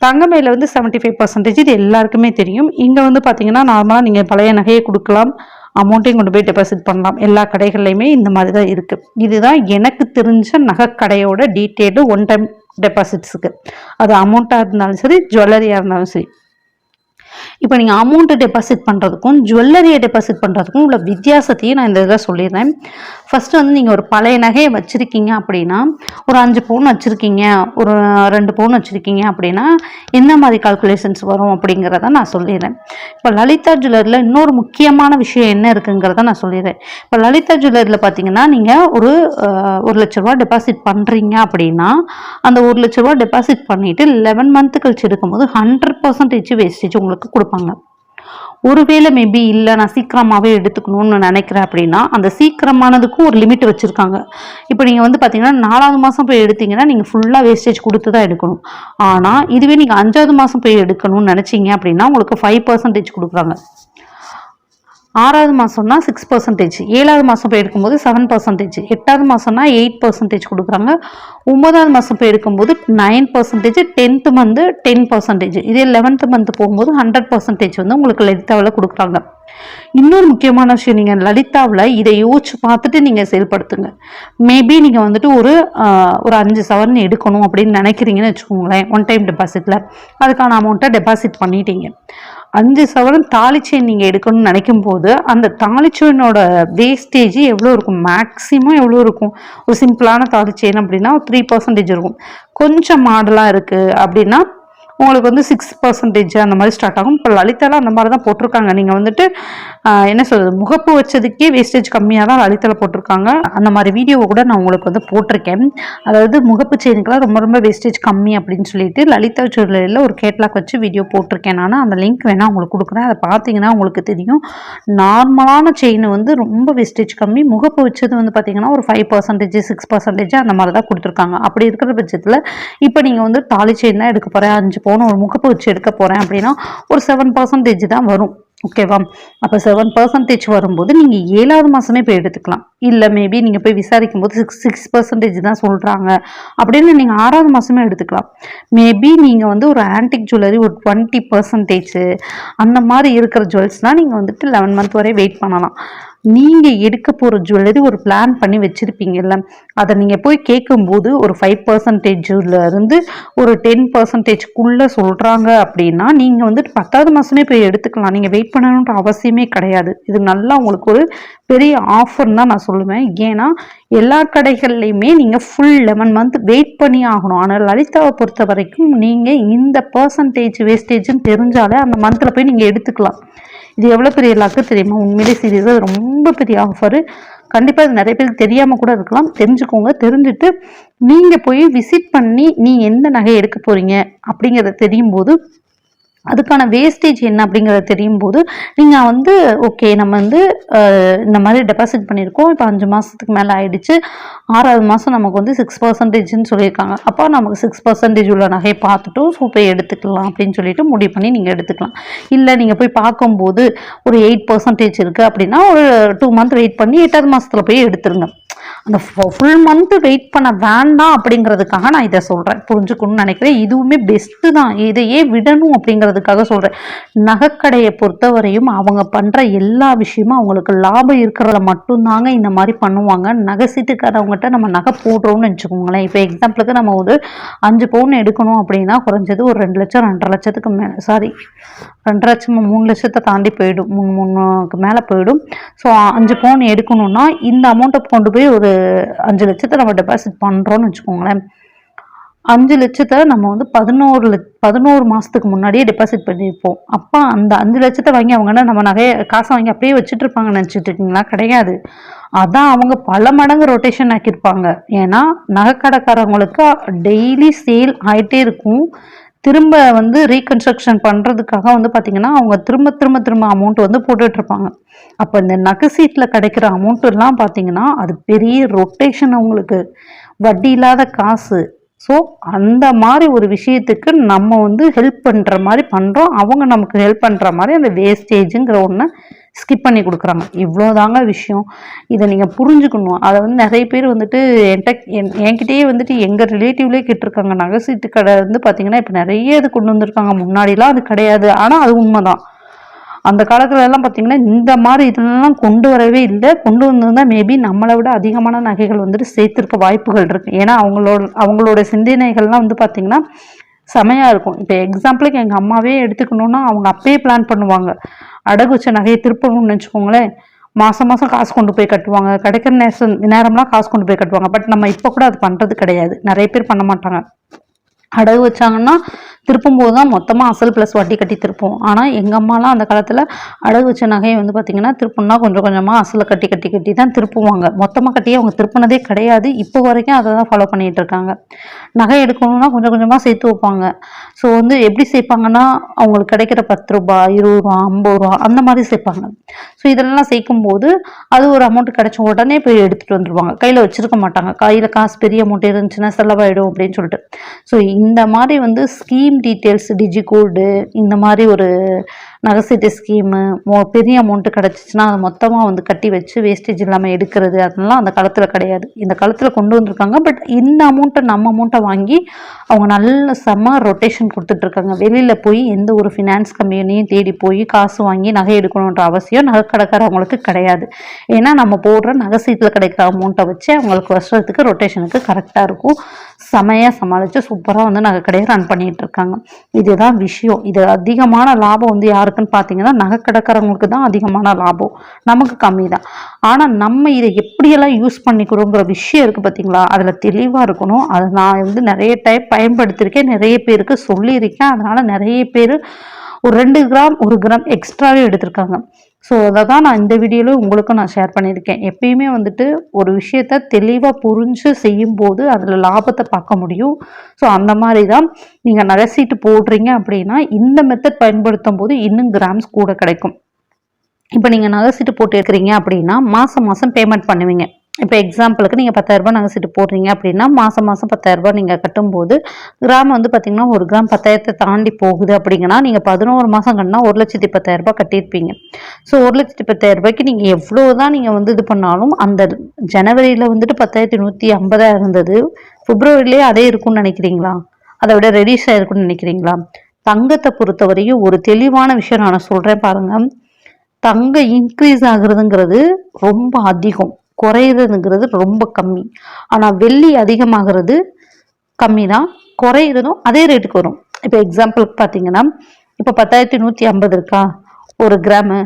தங்கமையில் வந்து செவன்ட்டி ஃபைவ் பர்சன்டேஜ் இது எல்லாருக்குமே தெரியும். இங்கே வந்து பார்த்தீங்கன்னா நார்மலாக நீங்கள் பழைய நகையை கொடுக்கலாம். அமௌண்ட்டையும் கொண்டு போய் டெபாசிட் பண்ணலாம். எல்லா கடைகள்லையுமே இந்த மாதிரி தான் இருக்குது இதுதான் எனக்கு தெரிஞ்ச நகைக்கடையோட டீட்டெயிலு ஒன் டைம் டெபாசிட்ஸுக்கு அது அமௌண்ட்டாக இருந்தாலும் சரி ஜுவல்லரியாக இருந்தாலும் சரி. இப்போ நீங்கள் அமௌண்ட்டு டெபாசிட் பண்ணுறதுக்கும் ஜுவல்லரியை டெபாசிட் பண்ணுறதுக்கும் உள்ள வித்தியாசத்தையும் நான் இந்த இதில் சொல்லிடுறேன். ஃபஸ்ட்டு வந்து நீங்கள் ஒரு பழைய நகையை வச்சுருக்கீங்க அப்படின்னா ஒரு அஞ்சு பவுன் வச்சுருக்கீங்க ஒரு ரெண்டு பவுன் வச்சுருக்கீங்க அப்படின்னா என்ன மாதிரி கால்குலேஷன்ஸ் வரும் அப்படிங்கிறத நான் சொல்லிடுறேன். இப்போ லலிதா ஜுவல்லரியில் இன்னொரு முக்கியமான விஷயம் என்ன இருக்குங்கிறத நான் சொல்லிடுறேன். இப்போ லலிதா ஜுவல்லரியில் பார்த்தீங்கன்னா நீங்கள் ஒரு ஒரு லட்ச ரூபா டெபாசிட் பண்ணுறீங்க அப்படின்னா அந்த ஒரு லட்ச ரூபா டெபாசிட் பண்ணிவிட்டு லெவன் மந்த்து கழிச்சு எடுக்கும்போது ஹண்ட்ரட் பர்சன்டேஜ் வேஸ்டேஜ் உங்களுக்கு கொடுப்பாங்க. ஒருவேளை மேபி இல்லை நான் சீக்கிரமாகவே எடுத்துக்கணும்னு நினைக்கிறேன் அப்படின்னா அந்த சீக்கிரமானதுக்கும் ஒரு லிமிட் வச்சுருக்காங்க. இப்போ நீங்கள் வந்து பார்த்தீங்கன்னா நாலாவது மாதம் போய் எடுத்தீங்கன்னா நீங்கள் ஃபுல்லாக வேஸ்டேஜ் கொடுத்து தான் எடுக்கணும். ஆனால் இதுவே நீங்கள் அஞ்சாவது மாதம் போய் எடுக்கணும்னு நினச்சிங்க அப்படின்னா உங்களுக்கு ஃபைவ் பர்சன்டேஜ் கொடுக்குறாங்க. ஆறாவது மாதம்னா சிக்ஸ் பர்சன்டேஜ் ஏழாவது மாதம் போய் எடுக்கும்போது செவன் பர்சன்டேஜ் எட்டாவது மாதம்னா எயிட் பர்சன்டேஜ் கொடுக்குறாங்க. ஒம்பதாவது மாதம் போய் எடுக்கும்போது nine percentage tenth month ten percentage இதே லெவன்த்து மந்த் போகும்போது ஹண்ட்ரட் பர்சன்டேஜ் வந்து உங்களுக்கு லலிதாவில் கொடுக்குறாங்க. இன்னொரு முக்கியமான விஷயம் நீங்கள் லலிதாவில் இதை யோசிச்சு பார்த்துட்டு நீங்கள் செயல்படுத்துங்க. மேபி நீங்கள் வந்துட்டு ஒரு ஒரு அஞ்சு சவரன் எடுக்கணும் அப்படின்னு நினைக்கிறீங்கன்னு வச்சுக்கோங்களேன் ஒன் டைம் டெபாசிட்டில் அதுக்கான அமௌண்ட்டை டெபாசிட் பண்ணிட்டீங்க. அஞ்சு சவரன் தாலி நீங்கள் எடுக்கணும்னு நினைக்கும் போது அந்த தாலி வேஸ்டேஜ் எவ்வளோ இருக்கும்? மேக்ஸிமம் எவ்வளோ இருக்கும்? ஒரு சிம்பிளான தாளிச்சேன் அப்படின்னா த்ரீ பர்சன்டேஜ் இருக்கும். கொஞ்சம் மாடலாக இருக்குது அப்படின்னா உங்களுக்கு வந்து சிக்ஸ் பர்சன்டேஜ் அந்த மாதிரி ஸ்டார்ட் ஆகும். இப்போ லலிதாவில் அந்த மாதிரி தான் போட்டிருக்காங்க. நீங்கள் வந்துட்டு என்ன சொல்கிறது முகப்பு வச்சதுக்கே வேஸ்டேஜ் கம்மியாக தான் லலிதாவில் போட்டிருக்காங்க. அந்த மாதிரி வீடியோவை கூட நான் உங்களுக்கு வந்து போட்டிருக்கேன். அதாவது முகப்பு செயினுக்கெல்லாம் ரொம்ப ரொம்ப வேஸ்டேஜ் கம்மி அப்படின்னு சொல்லிட்டு லலிதா ஜுவல்லரியில் ஒரு கேட்லாக் வச்சு வீடியோ போட்டிருக்கேன். நான் அந்த லிங்க் வேணால் உங்களுக்கு கொடுக்குறேன். அதை பார்த்தீங்கன்னா உங்களுக்கு தெரியும். நார்மலான செயின் வந்து ரொம்ப வேஸ்டேஜ் கம்மி. முகப்பு வச்சது வந்து பார்த்தீங்கன்னா ஒரு ஃபைவ் பர்சன்டேஜ் சிக்ஸ் பர்சன்டேஜ் அந்த மாதிரி தான் கொடுத்துருக்காங்க. அப்படி இருக்கிற பட்சத்தில் இப்போ நீங்கள் வந்து தாலி செயின் தான் எடுக்க போகிறேன் அஞ்சு போகணும் ஒரு முகப்பு வச்சு எடுக்க போகிறேன் அப்படின்னா ஒரு செவன் பர்சன்டேஜ் தான் வரும். ஓகேவா அப்போ செவன் பர்சன்டேஜ் வரும்போது நீங்கள் ஏழாவது மாதமே போய் எடுத்துக்கலாம். இல்லை மேபி நீங்கள் போய் விசாரிக்கும் போது சிக்ஸ் சிக்ஸ் பர்சன்டேஜ் தான் சொல்கிறாங்க அப்படின்னு நீங்கள் ஆறாவது மாதமே எடுத்துக்கலாம். மேபி நீங்கள் வந்து ஒரு ஆன்டிக் ஜுவல்லரி ஒரு டுவெண்ட்டி பர்சன்டேஜ் அந்த மாதிரி இருக்கிற ஜுவல்ஸ்னால் நீங்கள் வந்துட்டு லெவன் மந்த் வரை வெயிட் பண்ணலாம். நீங்கள் எடுக்க போகிற ஜுவல்லரி ஒரு பிளான் பண்ணி வச்சுருப்பீங்கல்ல அதை நீங்கள் போய் கேட்கும்போது ஒரு ஃபைவ் பர்சன்டேஜில் இருந்து ஒரு டென் பர்சன்டேஜ்க்குள்ளே சொல்கிறாங்க அப்படின்னா நீங்கள் வந்துட்டு பத்தாவது மாதமே போய் எடுத்துக்கலாம். நீங்கள் வெயிட் பண்ணணுன்ற அவசியமே கிடையாது. இது நல்லா உங்களுக்கு ஒரு பெரிய ஆஃபர்னு தான் நான் சொல்லுவேன். ஏன்னா எல்லா கடைகள்லையுமே நீங்கள் ஃபுல் லெவன் மந்த் வெயிட் பண்ணி ஆகணும். ஆனால் லலிதாவை பொறுத்த வரைக்கும் நீங்கள் இந்த பர்சன்டேஜ் வேஸ்டேஜ்னு தெரிஞ்சாலே அந்த மந்தில் போய் நீங்கள் எடுத்துக்கலாம். இது எவ்வளோ பெரிய லாக்கு தெரியுமா? உண்மையிலே சீரியஸாக அது ரொம்ப பெரிய ஆஃபரு கண்டிப்பாக இது நிறைய பேருக்கு தெரியாமல் கூட இருக்கலாம். தெரிஞ்சுக்கோங்க. தெரிஞ்சுட்டு நீங்கள் போய் விசிட் பண்ணி நீங்கள் எந்த நகை எடுக்க போகிறீங்க அப்படிங்கிறத தெரியும் போது அதுக்கான வேஸ்டேஜ் என்ன அப்படிங்கிறத தெரியும் போது நீங்கள் வந்து ஓகே நம்ம வந்து இந்த மாதிரி டெபாசிட் பண்ணியிருக்கோம். இப்போ அஞ்சு மாதத்துக்கு மேலே ஆயிடுச்சு. ஆறாவது மாதம் நமக்கு வந்து சிக்ஸ் பர்சன்டேஜ்னு சொல்லியிருக்காங்க. அப்போ நமக்கு சிக்ஸ் பர்சன்டேஜ் உள்ள நகையை பார்த்துட்டு சூப்பை எடுத்துக்கலாம் அப்படின்னு சொல்லிட்டு முடிவு பண்ணி நீங்கள் எடுத்துக்கலாம். இல்லை நீங்கள் போய் பார்க்கும்போது ஒரு எயிட் பர்சன்டேஜ் இருக்குது அப்படின்னா ஒரு டூ மந்த் வெயிட் பண்ணி எட்டாவது மாதத்தில் போய் எடுத்துருங்க. அந்த ஃபுல் மந்த் வெயிட் பண்ண வேண்டாம் அப்படிங்கிறதுக்காக நான் இதை சொல்கிறேன் புரிஞ்சுக்கணும்னு நினைக்கிறேன். இதுவுமே பெஸ்ட்டு தான். இதையே விடணும் அப்படிங்கிறதுக்காக சொல்கிறேன் நகைக்கடையை பொறுத்தவரையும் அவங்க பண்ணுற எல்லா விஷயமும் அவங்களுக்கு லாபம் இருக்கிறத மட்டும்தாங்க இந்த மாதிரி பண்ணுவாங்க. நகை சீட்டுக்காரவங்க சீட்டுக்காரவங்ககிட்ட நம்ம நகை போடுறோம்னு வச்சுக்கோங்களேன். இப்போ எக்ஸாம்பிளுக்கு நம்ம ஒரு அஞ்சு பவுன் எடுக்கணும் அப்படின்னா குறைஞ்சது ஒரு ரெண்டு லட்சம் ரெண்டரை லட்சத்துக்கு மேலே சாரி ரெண்டரை லட்சம் மூணு லட்சத்தை தாண்டி போயிடும். மூணு மூணுக்கு மேலே போயிடும். ஸோ அஞ்சு பவுன் எடுக்கணும்னா இந்த அமௌண்ட்டை கொண்டு போய் ஒரு அஞ்சு லட்சத்தை நம்ம டெபாசிட் பண்ணுறோன்னு வச்சுக்கோங்களேன். அஞ்சு லட்சத்தை நம்ம வந்து பதினோரு லட்ச பதினோரு மாதத்துக்கு முன்னாடியே டெபாசிட் பண்ணியிருப்போம். அப்போ அந்த அஞ்சு லட்சத்தை வாங்கி அவங்க நம்ம நகைய காசை வாங்கி அப்படியே வச்சுட்டு இருப்பாங்கன்னு நினச்சிட்டு இருக்கீங்களா? கிடையாது. அதான் அவங்க பல மடங்கு ரொட்டேஷன் ஆக்கியிருப்பாங்க. ஏன்னா நகைக்கடைக்காரவங்களுக்கு டெய்லி சேல் ஆகிட்டே இருக்கும். திரும்ப வந்து ரீகன்ஸ்ட்ரக்ஷன் பண்ணுறதுக்காக வந்து பார்த்திங்கன்னா அவங்க திரும்ப திரும்ப திரும்ப அமௌண்ட் வந்து போட்டுட்ருப்பாங்க அப்போ இந்த நகை சீட்டில் கிடைக்கிற அமௌண்ட்டுலாம் பார்த்திங்கன்னா பார்த்தீங்கன்னா அது பெரிய ரொட்டேஷன் அவங்களுக்கு. வட்டி இல்லாத காசு. ஸோ அந்த மாதிரி ஒரு விஷயத்துக்கு நம்ம வந்து ஹெல்ப் பண்ணுற மாதிரி பண்ணுறோம் அவங்க நமக்கு ஹெல்ப் பண்ணுற மாதிரி அந்த வேஸ்டேஜுங்கிற ஒன்று ஸ்கிப் பண்ணி கொடுக்குறாங்க. இவ்வளோதாங்க விஷயம். இதை நீங்கள் புரிஞ்சுக்கணும். அதை வந்து நிறைய பேர் வந்துட்டு என்கிட்ட என் என்கிட்டயே வந்துட்டு எங்கள் ரிலேட்டிவ்லேயே கேட்டிருக்காங்க. நகை சீட்டு கடை வந்து பார்த்திங்கன்னா இப்போ நிறைய இது கொண்டு வந்திருக்காங்க. முன்னாடிலாம் அது கிடையாது. ஆனால் அது உண்மை தான் அந்த காலத்துல எல்லாம் பார்த்தீங்கன்னா இந்த மாதிரி இதெல்லாம் கொண்டு வரவே இல்லை. கொண்டு வந்திருந்தா மேபி நம்மளை விட அதிகமான நகைகள் வந்துட்டு சேர்த்துருக்க வாய்ப்புகள் இருக்கு. ஏன்னா அவங்களோட அவங்களோட சிந்தனைகள்லாம் வந்து பார்த்தீங்கன்னா செமையாக இருக்கும். இப்போ எக்ஸாம்பிளுக்கு எங்கள் அம்மாவே எடுத்துக்கணும்னா அவங்க அப்பயே பிளான் பண்ணுவாங்க. அடகு வச்ச நகையை திருப்பணும்னு நினச்சிக்கோங்களேன். மாதம் மாதம் காசு கொண்டு போய் கட்டுவாங்க. கிடைக்கிற நேரம் நேரம்லாம் காசு கொண்டு போய் கட்டுவாங்க. பட் நம்ம இப்போ கூட அது பண்ணுறது கிடையாது. நிறைய பேர் பண்ண மாட்டாங்க. அடகு வச்சாங்கன்னா திருப்பும்போது தான் மொத்தமாக அசல் ப்ளஸ் வட்டி கட்டி திருப்போம் ஆனால் எங்கள் அம்மாலாம் அந்த காலத்தில் அடகு வச்ச நகையை வந்து பார்த்திங்கன்னா திருப்பணும்னா கொஞ்சம் கொஞ்சமாக அசலை கட்டி கட்டி கட்டி தான் திருப்புவாங்க. மொத்தமாக கட்டி அவங்க திருப்பினதே கிடையாது. இப்போ வரைக்கும் அதை தான் ஃபாலோ பண்ணிகிட்டு இருக்காங்க. நகை எடுக்கணும்னா கொஞ்சம் கொஞ்சமாக சேர்த்து வைப்பாங்க. ஸோ வந்து எப்படி சேர்ப்பாங்கன்னா அவங்களுக்கு கிடைக்கிற பத்து ரூபா இருபது ரூபா ஐம்பது ரூபா அந்த மாதிரி சேர்ப்பாங்க. ஸோ இதெல்லாம் சேர்க்கும் போது அது ஒரு அமௌண்ட் கிடைச்ச உடனே போய் எடுத்துகிட்டு வந்துருவாங்க. கையில் வச்சிருக்க மாட்டாங்க. கையில் காசு பெரிய அமௌண்ட் இருந்துச்சுன்னா செலவாயிடும் அப்படின்னு சொல்லிட்டு. ஸோ இந்த மாதிரி வந்து ஸ்கீம் டீட்டெயில்ஸ் டிஜி கோடு இந்த மாதிரி ஒரு நகைசீட்டு ஸ்கீமு மோ பெரிய அமௌண்ட்டு கிடச்சிச்சின்னா அதை மொத்தமாக வந்து கட்டி வச்சு வேஸ்டேஜ் இல்லாமல் எடுக்கிறது அதெல்லாம் அந்த காலத்தில் கிடையாது. இந்த காலத்தில் கொண்டு வந்திருக்காங்க. பட் இந்த அமௌண்ட்டை நம்ம அமௌண்ட்டை வாங்கி அவங்க நல்ல செம்ம ரொட்டேஷன் கொடுத்துட்ருக்காங்க வெளியில் போய் எந்த ஒரு ஃபினான்ஸ் கம்பெனியும் தேடி போய் காசு வாங்கி நகை எடுக்கணுன்ற அவசியம் நகை கடைக்காரவங்களுக்கு கிடையாது. ஏன்னா நம்ம போடுற நகை சீட்டில் கிடைக்கிற அமௌண்ட்டை வச்சு அவங்களுக்கு வருஷத்துக்கு ரொட்டேஷனுக்கு கரெக்டாக இருக்கும். செமையாக சமாளித்து சூப்பராக வந்து நகை கடையை ரன் பண்ணிகிட்டு இருக்காங்க. இதுதான் விஷயம். இது அதிகமான லாபம் வந்து யாருக்கு இருக்குன்னு பார்த்தீங்கன்னா நகைக்கடைக்காரங்களுக்கு தான் அதிகமான லாபம். நமக்கு கம்மி தான் ஆனால் நம்ம இதை எப்படியெல்லாம் யூஸ் பண்ணிக்கிறோங்கிற விஷயம் இருக்குது பார்த்தீங்களா அதில் தெளிவாக இருக்கணும். அதை நான் வந்து நிறைய டைம் பயன்படுத்தியிருக்கேன். நிறைய பேருக்கு சொல்லியிருக்கேன். அதனால் நிறைய பேர் ஒரு ரெண்டு கிராம் ஒரு கிராம் எக்ஸ்ட்ராவே எடுத்திருக்காங்க. ஸோ அதை தான் நான் இந்த வீடியோவில் உங்களுக்கும் நான் ஷேர் பண்ணியிருக்கேன். எப்பயுமே வந்துட்டு ஒரு விஷயத்த தெளிவாக புரிஞ்சு செய்யும்போது அதில் லாபத்தை பார்க்க முடியும். ஸோ அந்த மாதிரி தான் நீங்கள் நகைசீட்டு போடுறீங்க அப்படின்னா இந்த மெத்தட் பயன்படுத்தும் போது இன்னும் கிராம்ஸ் கூட கிடைக்கும். இப்போ நீங்கள் நகைசீட்டு போட்டு இருக்கிறீங்க அப்படின்னா மாதம் மாதம் பேமெண்ட் பண்ணுவீங்க. இப்போ எக்ஸாம்பிளுக்கு நீங்கள் பத்தாயிரரூபா நகைசீட்டு போடுறீங்க அப்படின்னா மாதம் மாதம் பத்தாயிரரூபா நீங்கள் கட்டும்போது கிராம் வந்து பார்த்தீங்கன்னா ஒரு கிராம் பத்தாயிரத்தை தாண்டி போகுது அப்படிங்கன்னா நீங்கள் பதினோரு மாதம் கட்டினா ஒரு லட்சத்தி பத்தாயிரரூபா கட்டியிருப்பீங்க. ஸோ ஒரு லட்சத்தி பத்தாயிரரூபாய்க்கு நீங்கள் எவ்வளோ தான் நீங்கள் வந்து இது பண்ணாலும் அந்த ஜனவரியில் வந்துட்டு பத்தாயிரத்தி நூற்றி ஐம்பதாக இருந்தது. பிப்ரவரிலேயே அதே இருக்கும்னு நினைக்கிறீங்களா? அதை விட ரெடியூஸ் ஆகிருக்குன்னு நினைக்கிறீங்களா? தங்கத்தை பொறுத்தவரையும் ஒரு தெளிவான விஷயம் நான் சொல்கிறேன் பாருங்கள் தங்கம் இன்க்ரீஸ் ஆகுறதுங்கிறது ரொம்ப அதிகம். குறையிறதுங்கிறது ரொம்ப கம்மி. ஆனால் வெள்ளி அதிகமாகிறது கம்மி தான் குறையிறதும் அதே ரேட்டுக்கு வரும். இப்போ எக்ஸாம்பிளுக்கு பார்த்தீங்கன்னா இப்போ பத்தாயிரத்தி நூற்றி ஐம்பது இருக்கா? ஒரு கிராமு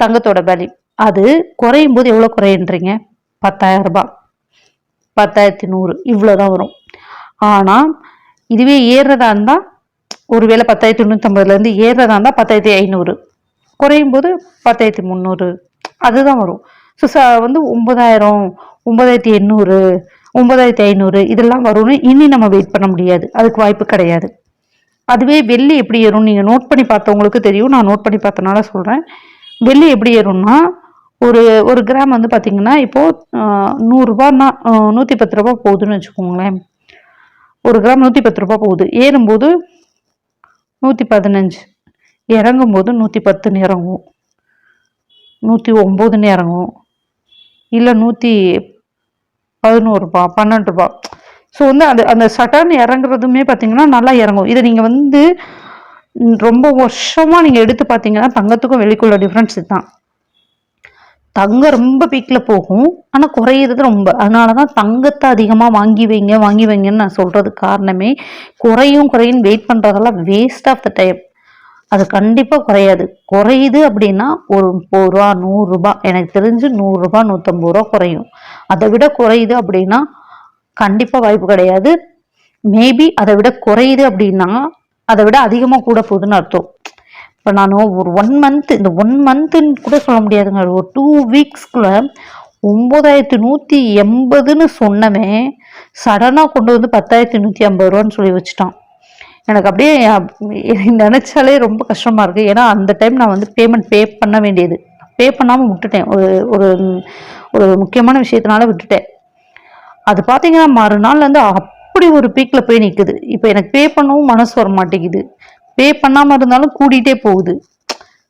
தங்கத்தோட வேல்யூ அது குறையும் போது எவ்வளோ குறையன்றீங்க? பத்தாயிரம் ரூபாய். பத்தாயிரத்தி நூறு. இவ்வளோ தான் வரும். ஆனால் இதுவே ஏறுறதா இருந்தால் ஒருவேளை பத்தாயிரத்தி தொண்ணூற்றம்பதுலேருந்து ஏறுறதா இருந்தால் பத்தாயிரத்தி ஐநூறு. குறையும் போது பத்தாயிரத்தி முந்நூறு அதுதான் வரும். ஸோ ச வந்து ஒன்பதாயிரம் ஒன்பதாயிரத்தி எண்ணூறு ஒன்பதாயிரத்தி ஐநூறு இதெல்லாம் வரும்னு இனி நம்ம வெயிட் பண்ண முடியாது. அதுக்கு வாய்ப்பு கிடையாது. அதுவே வெள்ளி எப்படி ஏறும் நீங்கள் நோட் பண்ணி பார்த்தவங்களுக்கு தெரியும். நான் நோட் பண்ணி பார்த்தனால சொல்கிறேன் வெள்ளி எப்படி ஏறும்னா ஒரு ஒரு கிராம் வந்து பார்த்தீங்கன்னா இப்போது நூறுரூபான்னா நூற்றி பத்து ரூபா போகுதுன்னு வச்சுக்கோங்களேன். ஒரு கிராம் நூற்றி பத்து ரூபா போகுது. ஏறும்போது நூற்றி பதினஞ்சு இறங்கும்போது நூற்றி பத்துன்னு இறங்கும். நூற்றி ஒம்போதுன்னு இறங்கும். இல்லை நூற்றி பதினோருபா பன்னெண்டு ரூபா. ஸோ வந்து அது அந்த சட்டன் இறங்குறதுமே பார்த்தீங்கன்னா நல்லா இறங்கும். இதை நீங்கள் வந்து ரொம்ப வருஷமாக நீங்கள் எடுத்து பார்த்தீங்கன்னா தங்கத்துக்கும் வெளிக்குள்ள டிஃப்ரென்ஸ் தான் தங்கம் ரொம்ப பீக்கில் போகும். ஆனால் குறையிறது ரொம்ப. அதனால தான் தங்கத்தை அதிகமாக வாங்கி வைங்க வாங்கி வைங்கன்னு நான் சொல்கிறதுக்கு காரணமே குறையும் குறையும் வெயிட் பண்ணுறதெல்லாம் வேஸ்ட் ஆஃப் த டைம் அது கண்டிப்பாக குறையாது. குறையுது அப்படின்னா ஒரு முப்பது ரூபா நூறுரூபா எனக்கு தெரிஞ்சு நூறுரூபா நூற்றம்பது ரூபா குறையும். அதை விட குறையுது அப்படின்னா கண்டிப்பாக வாய்ப்பு கிடையாது. மேபி அதை விட குறையுது அப்படின்னா அதை விட அதிகமாக கூட போகுதுன்னு அர்த்தம். இப்போ நான் ஒரு ஒன் மந்த் இந்த ஒன் மந்த்துன்னு கூட சொல்ல முடியாதுங்க. ஒரு டூ வீக்ஸ்க்குள்ள ஒம்பதாயிரத்தி நூற்றி எண்பதுன்னு சொன்னமே சடனாக கொண்டு வந்து பத்தாயிரத்தி நூற்றி ஐம்பது ரூபான்னு சொல்லி வச்சுட்டான். எனக்கு அப்படியே நினச்சாலே ரொம்ப கஷ்டமாக இருக்குது ஏன்னா அந்த டைம் நான் வந்து பேமெண்ட் பே பண்ண வேண்டியது. பே பண்ணாமல் விட்டுட்டேன். ஒரு ஒரு ஒரு முக்கியமான விஷயத்தினால விட்டுட்டேன். அது பார்த்தீங்கன்னா மறுநாள் வந்து அப்படி ஒரு பீக்கில் போய் நிற்குது இப்போ எனக்கு பே பண்ணவும் மனசு வர மாட்டேங்குது. பே பண்ணாமல் இருந்தாலும் கூட்டிகிட்டே போகுது.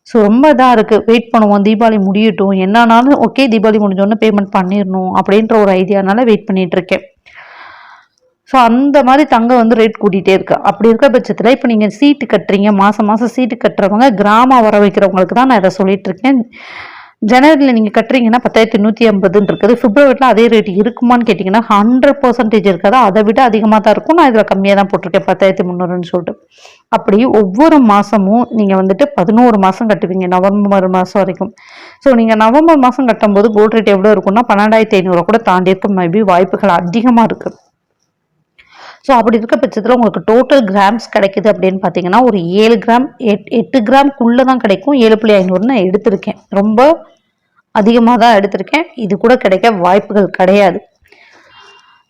ஸோ ரொம்ப இதாக இருக்குது வெயிட் பண்ணுவோம். தீபாவளி முடியட்டும். என்னன்னாலும் ஓகே தீபாவளி முடிஞ்சோடனே பேமெண்ட் பண்ணிடணும் அப்படின்ற ஒரு ஐடியானால வெயிட் பண்ணிகிட்ருக்கேன் ஸோ அந்த மாதிரி தங்கம் வந்து ரேட் கூட்டிகிட்டே இருக்குது அப்படி இருக்கிற பட்சத்தில் இப்போ நீங்கள் சீட்டு கட்டுறீங்க மாதம் மாதம் சீட்டு கட்டுறவங்க கிராமம் வர வைக்கிறவங்களுக்கு தான் நான் இதை சொல்லிட்டு இருக்கேன். ஜனவரியில் நீங்கள் கட்டுறீங்கன்னா பத்தாயிரத்தி நூற்றி ஐம்பதுன்னு இருக்குது. பிப்ரவரியில் அதே ரேட் இருக்குமான்னு கேட்டிங்கன்னா ஹண்ட்ரட் பர்சன்டேஜ் இருக்காது. அதை விட அதிகமாக தான் இருக்கும். நான் இதில் கம்மியாக தான் போட்டிருக்கேன் பத்தாயிரத்தி முந்நூறுன்னு சொல்லிட்டு. அப்படி ஒவ்வொரு மாதமும் நீங்கள் வந்துட்டு பதினோரு மாதம் கட்டுவீங்க நவம்பர் மாதம் வரைக்கும். ஸோ நீங்கள் நவம்பர் மாதம் கட்டும்போது கோல்ட் ரேட் எவ்வளோ இருக்கும்னா பன்னெண்டாயிரத்தி ஐநூறுரூவா கூட தாண்டி இருக்க மேபி வாய்ப்புகள் அதிகமாக இருக்குது ஸோ அப்படி இருக்க பட்சத்தில் உங்களுக்கு டோட்டல் கிராம்ஸ் கிடைக்குது அப்படின்னு பார்த்தீங்கன்னா ஒரு ஏழு கிராம் எட் எட்டு கிராம்க்குள்ளே தான் கிடைக்கும். ஏழு புள்ளி ஐநூறு நான் எடுத்திருக்கேன். ரொம்ப அதிகமாக தான் எடுத்திருக்கேன். இது கூட கிடைக்க வாய்ப்புகள் கிடையாது.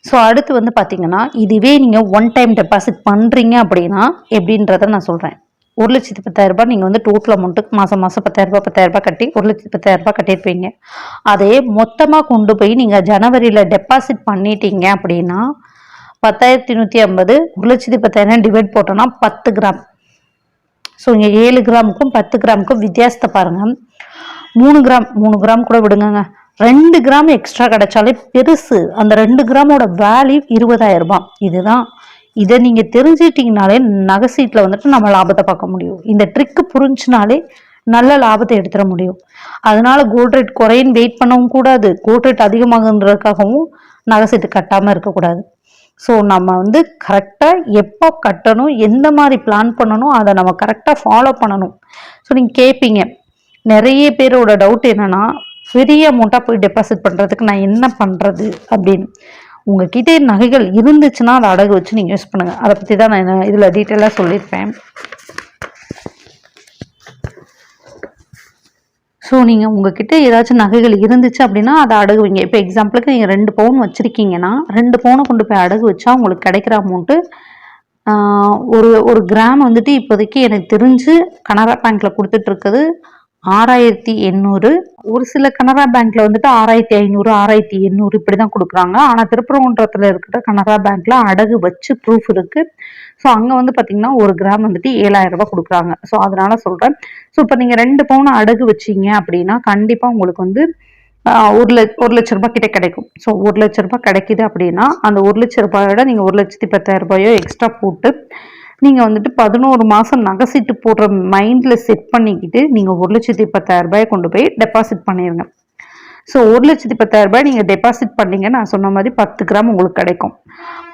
ஸோ அடுத்து வந்து பார்த்தீங்கன்னா இதுவே நீங்கள் ஒன் டைம் டெபாசிட் பண்ணுறீங்க அப்படின்னா எப்படின்றத நான் சொல்கிறேன் ஒரு லட்சத்து பத்தாயிரரூபா நீங்கள் வந்து டோட்டல் அமௌண்ட்டுக்கு மாதம் மாதம் பத்தாயிரரூபா பத்தாயிரரூபா கட்டி ஒரு லட்சத்தி பத்தாயிரம் ரூபாய் கட்டியிருப்பீங்க அதே மொத்தமாக கொண்டு போய் நீங்கள் ஜனவரியில் டெபாசிட் பண்ணிட்டீங்க அப்படின்னா பத்தாயிரத்தி நூற்றி ஐம்பது ஒரு லட்சத்தி பத்தாயிரம் டிவைட் போட்டோன்னா பத்து கிராம் ஸோ இங்கே ஏழு கிராமுக்கும் பத்து கிராமுக்கும் வித்தியாசத்தை பாருங்கள் மூணு கிராம் மூணு கிராம் கூட விடுங்கங்க. ரெண்டு கிராம் எக்ஸ்ட்ரா கிடைச்சாலே பெருசு. அந்த ரெண்டு கிராமோட வேல்யூ இருபதாயிரம் ரூபாய். இதுதான். இதை நீங்கள் தெரிஞ்சிட்டிங்கனாலே நகை சீட்டில் வந்துட்டு நம்ம லாபத்தை பார்க்க முடியும். இந்த ட்ரிக்கு புரிஞ்சுனாலே நல்ல லாபத்தை எடுத்துட முடியும். அதனால கோல்ட் ரேட் குறையின்னு வெயிட் பண்ணவும் கூடாது. கோல்ட் ரேட் அதிகமாகுன்றதுக்காகவும் நகை சீட்டு கட்டாமல் இருக்கக்கூடாது. ஸோ நம்ம வந்து கரெக்டாக எப்போ கட்டணும் எந்த மாதிரி பிளான் பண்ணணும் அதை நம்ம கரெக்டாக ஃபாலோ பண்ணணும். ஸோ நீங்கள் கேட்பீங்க நிறைய பேரோட டவுட் என்னென்னா பெரிய அமௌண்ட்டாக போய் டெபாசிட் பண்ணுறதுக்கு நான் என்ன பண்ணுறது அப்படின்னு. உங்ககிட்ட நகைகள் இருந்துச்சுன்னா அதை அடகு வச்சு நீங்கள் யூஸ் பண்ணுங்கள் அதை பற்றி தான் நான் இதில் டீட்டெயிலாக சொல்லியிருப்பேன். ஸோ நீங்கள் உங்ககிட்ட ஏதாச்சும் நகைகள் இருந்துச்சு அப்படின்னா அதை அடகு வைங்க இப்போ எக்ஸாம்பிளுக்கு நீங்கள் ரெண்டு பவுன் வச்சுருக்கீங்கன்னா ரெண்டு பவுனை கொண்டு போய் அடகு வச்சா உங்களுக்கு கிடைக்கிற அமௌண்ட்டு ஒரு ஒரு கிராம் வந்துட்டு இப்போதைக்கு எனக்கு தெரிஞ்சு கனரா பேங்க்கில் கொடுத்துட்ருக்குது ஆறாயிரத்தி எண்ணூறு. ஒரு சில கனரா பேங்க்ல வந்துட்டு ஆறாயிரத்தி ஐநூறு ஆறாயிரத்தி எண்ணூறு இப்படி தான் கொடுக்குறாங்க. ஆனால் திருப்பரங்குன்றத்தில் இருக்கிற கனரா பேங்க்ல அடகு வச்சு ப்ரூஃப் இருக்கு. ஸோ அங்கே வந்து பார்த்தீங்கன்னா ஒரு கிராம் வந்துட்டு ஏழாயிரம் ரூபாய் கொடுக்குறாங்க. ஸோ அதனால சொல்கிறேன் ஸோ இப்போ நீங்கள் ரெண்டு பவுன் அடகு வச்சீங்க அப்படின்னா கண்டிப்பாக உங்களுக்கு வந்து ஒரு லட்ச ஒரு லட்ச ரூபாய் கிட்ட கிடைக்கும். ஸோ ஒரு லட்ச ரூபாய் கிடைக்குது அப்படின்னா அந்த ஒரு லட்ச ரூபாயோட நீங்கள் ஒரு லட்சத்தி பத்தாயிரம் ரூபாயோ எக்ஸ்ட்ரா போட்டு நீங்கள் வந்துட்டு பதினோரு மாதம் நகை சீட்டு போடுற மைண்டில் செட் பண்ணிக்கிட்டு நீங்கள் ஒரு லட்சத்தி பத்தாயிரம் ரூபாயை கொண்டு போய் டெபாசிட் பண்ணிடுங்க ஸோ ஒரு லட்சத்தி பத்தாயிரம் ரூபாய் நீங்கள் டெபாசிட் பண்ணீங்க நான் சொன்ன மாதிரி பத்து கிராம் உங்களுக்கு கிடைக்கும்.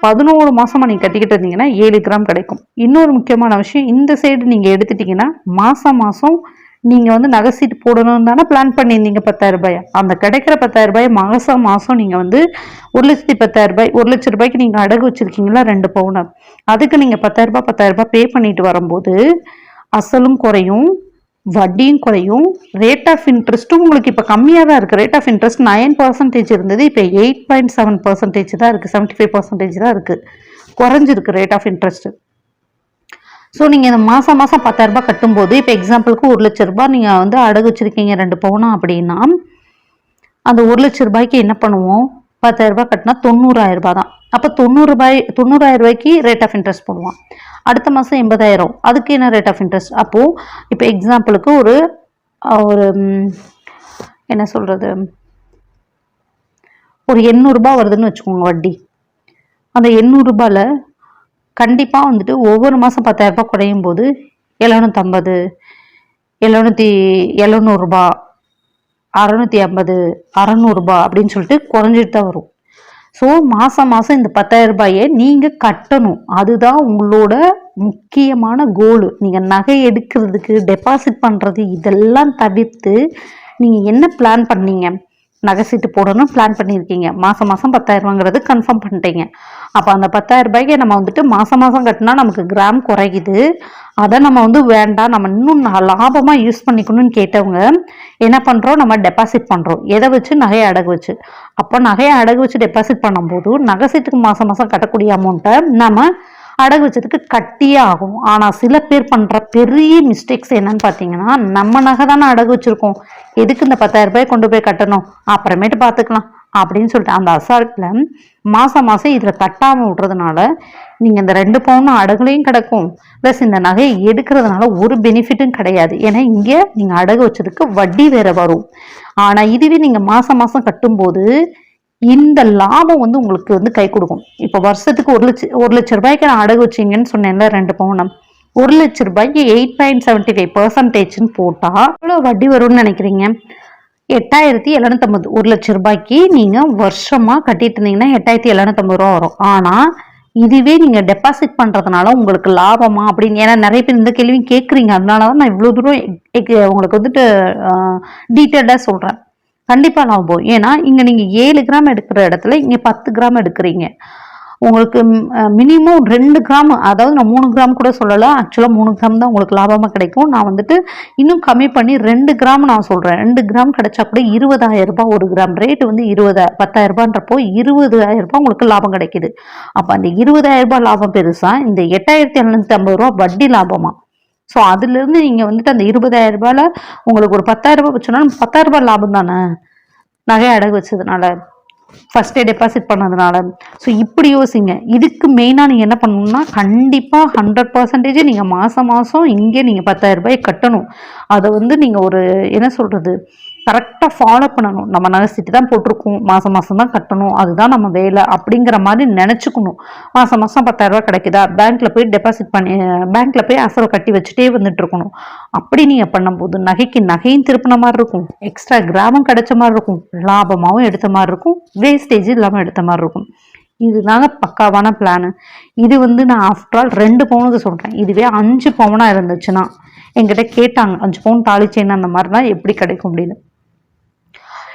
பதினோரு மாதமாக நீங்கள் கட்டிக்கிட்டு இருந்தீங்கன்னா ஏழு கிராம் கிடைக்கும். இன்னொரு முக்கியமான விஷயம் இந்த சைடு நீங்கள் எடுத்துட்டிங்கன்னா மாதம் மாதம் நீங்கள் வந்து நகை சீட்டு போடணும்னு தானே பிளான் பண்ணியிருந்தீங்க பத்தாயிரம் ரூபாய். அந்த கிடைக்கிற பத்தாயிரம் ரூபாய் மாதம் மாதம் நீங்கள் வந்து ஒரு லட்சத்தி பத்தாயிரம் ரூபாய் ஒரு லட்ச ரூபாய்க்கு நீங்கள் அடகு வச்சிருக்கீங்களா? ரெண்டு பவுனை. அதுக்கு நீங்கள் பத்தாயிரம் ரூபாய் பத்தாயிரம் ரூபாய் பே பண்ணிட்டு வரும்போது அசலும் குறையும் வட்டியும் குறையும் ரேட் ஆஃப் இன்ட்ரெஸ்ட்டும் உங்களுக்கு இப்போ கம்மியாக தான் இருக்குது rate of interest nine percentage இருந்தது இப்போ எயிட் பாயிண்ட் செவன் பர்சன்டேஜ் தான் இருக்குது செவன்ட்டி ஃபைவ் பர்சன்டேஜ் தான் இருக்குது குறைஞ்சிருக்கு ரேட் ஆஃப் இன்ட்ரெஸ்ட்டு ஸோ நீங்கள் இந்த மாதம் மாதம் பத்தாயிரரூபா கட்டும்போது இப்போ எக்ஸாம்பிளுக்கு ஒரு லட்ச ரூபாய் நீங்கள் வந்து அடகு வச்சுருக்கீங்க ரெண்டு பவுனா அப்படின்னா அந்த ஒரு லட்ச ரூபாய்க்கு என்ன பண்ணுவோம்? பத்தாயிரம் ரூபாய் கட்டினா தொண்ணூறாயிரம் ரூபாய் தான். அப்போ தொண்ணூறு ரூபாய் தொண்ணூறாயிரம் ரூபாய்க்கு ரேட் ஆஃப் இன்ட்ரெஸ்ட் போடுவான். அடுத்த மாதம் எண்பதாயிரம். அதுக்கு என்ன ரேட் ஆஃப் இன்ட்ரெஸ்ட் அப்போது இப்போ எக்ஸாம்பிளுக்கு ஒரு ஒரு என்ன சொல்கிறது ஒரு எண்ணூறுரூபா வருதுன்னு வச்சுக்கோங்க வட்டி. அந்த எண்ணூறுரூபாவில் கண்டிப்பாக வந்துட்டு ஒவ்வொரு மாதம் பத்தாயிரரூபா குறையும் போது எழுநூற்றம்பது எழுநூற்றி எழுநூறுபா அறநூற்றி ஐம்பது அறநூறுபா அப்படின்னு சொல்லிட்டு குறைஞ்சிட்டு தான் வரும். ஸோ மாதம் மாதம் இந்த பத்தாயிரம் ரூபாயை நீங்கள் கட்டணும். அதுதான் உங்களோட முக்கியமான கோலு நீங்கள் நகை எடுக்கிறதுக்கு டெபாசிட் பண்ணுறது இதெல்லாம் தவிர்த்து நீங்கள் என்ன பிளான் பண்ணீங்க? நகை சீட்டு போடணும்னு பிளான் பண்ணியிருக்கீங்க. மாதம் மாதம் பத்தாயிரரூவாங்கிறது கன்ஃபார்ம் பண்ணிட்டீங்க. அப்போ அந்த பத்தாயிரம் ரூபாய்க்கு நம்ம வந்துட்டு மாதம் மாதம் கட்டினா நமக்கு கிராம் குறையுது. அதை நம்ம வந்து வேண்டாம். நம்ம இன்னும் லாபமாக யூஸ் பண்ணிக்கணும்னு கேட்டவங்க என்ன பண்ணுறோம் நம்ம டெபாசிட் பண்ணுறோம் எதை வச்சு? நகையை அடகு வச்சு. அப்போ நகையை அடகு வச்சு டெபாசிட் பண்ணும்போது நகை சீட்டுக்கு மாதம் மாதம் கட்டக்கூடிய அமௌண்ட்டை நம்ம அடகு வச்சதுக்கு கட்டியே ஆகும். ஆனால் சில பேர் பண்ணுற பெரிய மிஸ்டேக்ஸ் என்னன்னு பார்த்தீங்கன்னா நம்ம நகை தானே அடகு வச்சுருக்கோம். எதுக்கு இந்த பத்தாயிரம் ரூபாய் கொண்டு போய் கட்டணும்? அப்புறமேட்டு பார்த்துக்கலாம் அப்படின்னு சொல்லிட்டு அந்த அசால்ட்டில் மாதம் மாதம் இதில் கட்டாமல் விட்றதுனால நீங்கள் இந்த ரெண்டு பவுன் அடகுலையும் கிடக்கும். ப்ளஸ் இந்த நகையை எடுக்கிறதுனால ஒரு பெனிஃபிட்டும் கிடையாது. ஏன்னா இங்கே நீங்கள் அடகு வச்சதுக்கு வட்டி வேற வரும். ஆனால் இதுவே நீங்கள் மாதம் மாதம் கட்டும்போது இந்த லாபம் வந்து உங்களுக்கு வந்து கை கொடுக்கும். இப்போ வருஷத்துக்கு ஒரு லட்சம் ஒரு லட்ச ரூபாய்க்கு நான் அடகு வச்சீங்கன்னு சொன்னேன்ல ரெண்டு பவுனம். ஒரு லட்ச ரூபாய்க்கு எயிட் பாயிண்ட் செவன்டி ஃபைவ் பர்சன்டேஜ்னு போட்டால் எவ்வளோ வட்டி வரும்னு நினைக்கிறீங்க? எட்டாயிரத்தி எழுநூத்தம்பது. ஒரு லட்ச ரூபாய்க்கு நீங்கள் வருஷமாக கட்டிட்டு இருந்தீங்கன்னா எட்டாயிரத்தி எழுநூத்தம்பது ரூபா வரும். ஆனால் இதுவே நீங்கள் டெபாசிட் பண்ணுறதுனால உங்களுக்கு லாபமா அப்படின்னு ஏன்னா நிறைய பேர் இந்த கேள்வியும் கேட்குறீங்க அதனால தான் நான் இவ்வளோ தூரம் உங்களுக்கு வந்துட்டு டீட்டெயிலாக சொல்கிறேன் கண்டிப்பாக லாபம் ஏன்னா இங்கே நீங்கள் ஏழு கிராம் எடுக்கிற இடத்துல இங்கே பத்து கிராம் எடுக்கிறீங்க. உங்களுக்கு மினிமம் ரெண்டு கிராம் அதாவது நான் மூணு கிராம் கூட சொல்லலை ஆக்சுவலாக மூணு கிராம் தான் உங்களுக்கு லாபமாக கிடைக்கும். நான் வந்துட்டு இன்னும் கம்மி பண்ணி ரெண்டு கிராம் நான் சொல்கிறேன் ரெண்டு கிராம் கிடைச்சா கூட இருபதாயிரம் ரூபாய் ஒரு கிராம் ரேட்டு வந்து இருபதா பத்தாயிரம் ரூபான்றப்போ இருபதாயிரம் ரூபாய் உங்களுக்கு லாபம் கிடைக்குது. அப்போ அந்த இருபதாயிரம் ரூபாய் லாபம் பெருசாக இந்த எட்டாயிரத்தி எழுநூற்றி ஐம்பது ரூபா வட்டி லாபமா? ஸோ அதுலேருந்து நீங்கள் வந்துட்டு அந்த இருபதாயிரம் ரூபாயில் உங்களுக்கு ஒரு பத்தாயிரம் ரூபாய் வச்சோன்னா பத்தாயிரம் ரூபாய் லாபம் தானே? நகை அடகு வச்சதுனால ஃபஸ்ட்டே டெபாசிட் பண்ணதுனால. ஸோ இப்படி யோசிங்க. இதுக்கு மெயினாக நீங்கள் என்ன பண்ணணும்னா கண்டிப்பாக ஹண்ட்ரட் பர்சன்டேஜ் நீங்கள் மாதம் மாதம் இங்கே நீங்கள் பத்தாயிரம் ரூபாய் கட்டணும். அதை வந்து நீங்கள் ஒரு என்ன சொல்கிறது கரெக்டாக ஃபாலோ பண்ணணும். நம்ம நகை தான் போட்டிருக்கோம். மாதம் மாதம் தான் கட்டணும். அதுதான் நம்ம வேலை அப்படிங்கிற மாதிரி நினச்சிக்கணும். மாதம் மாதம் பத்தாயிரரூபா கிடைக்குதா? பேங்க்கில் போய் டெபாசிட் பண்ணி பேங்க்கில் போய் அசல் கட்டி வச்சுட்டே வந்துட்டு இருக்கணும் அப்படி நீங்கள் பண்ணும்போது நகைக்கு நகையும் திருப்பின மாதிரி இருக்கும். எக்ஸ்ட்ரா கிராமம் கிடைச்ச மாதிரி இருக்கும். லாபமாகவும் எடுத்த மாதிரி இருக்கும். வேஸ்டேஜ் இல்லாமல் எடுத்த மாதிரி இருக்கும். இதுதாங்க பக்காவான பிளானு இது வந்து நான் ஆஃப்டர் ஆல் ரெண்டு பவுனுக்கு சொல்கிறேன் இதுவே அஞ்சு பவுனாக இருந்துச்சுன்னா என்கிட்ட கேட்டாங்க அஞ்சு பவுன் தாலி செயின் அந்த மாதிரினா எப்படி கிடைக்கும் அப்படின்னு.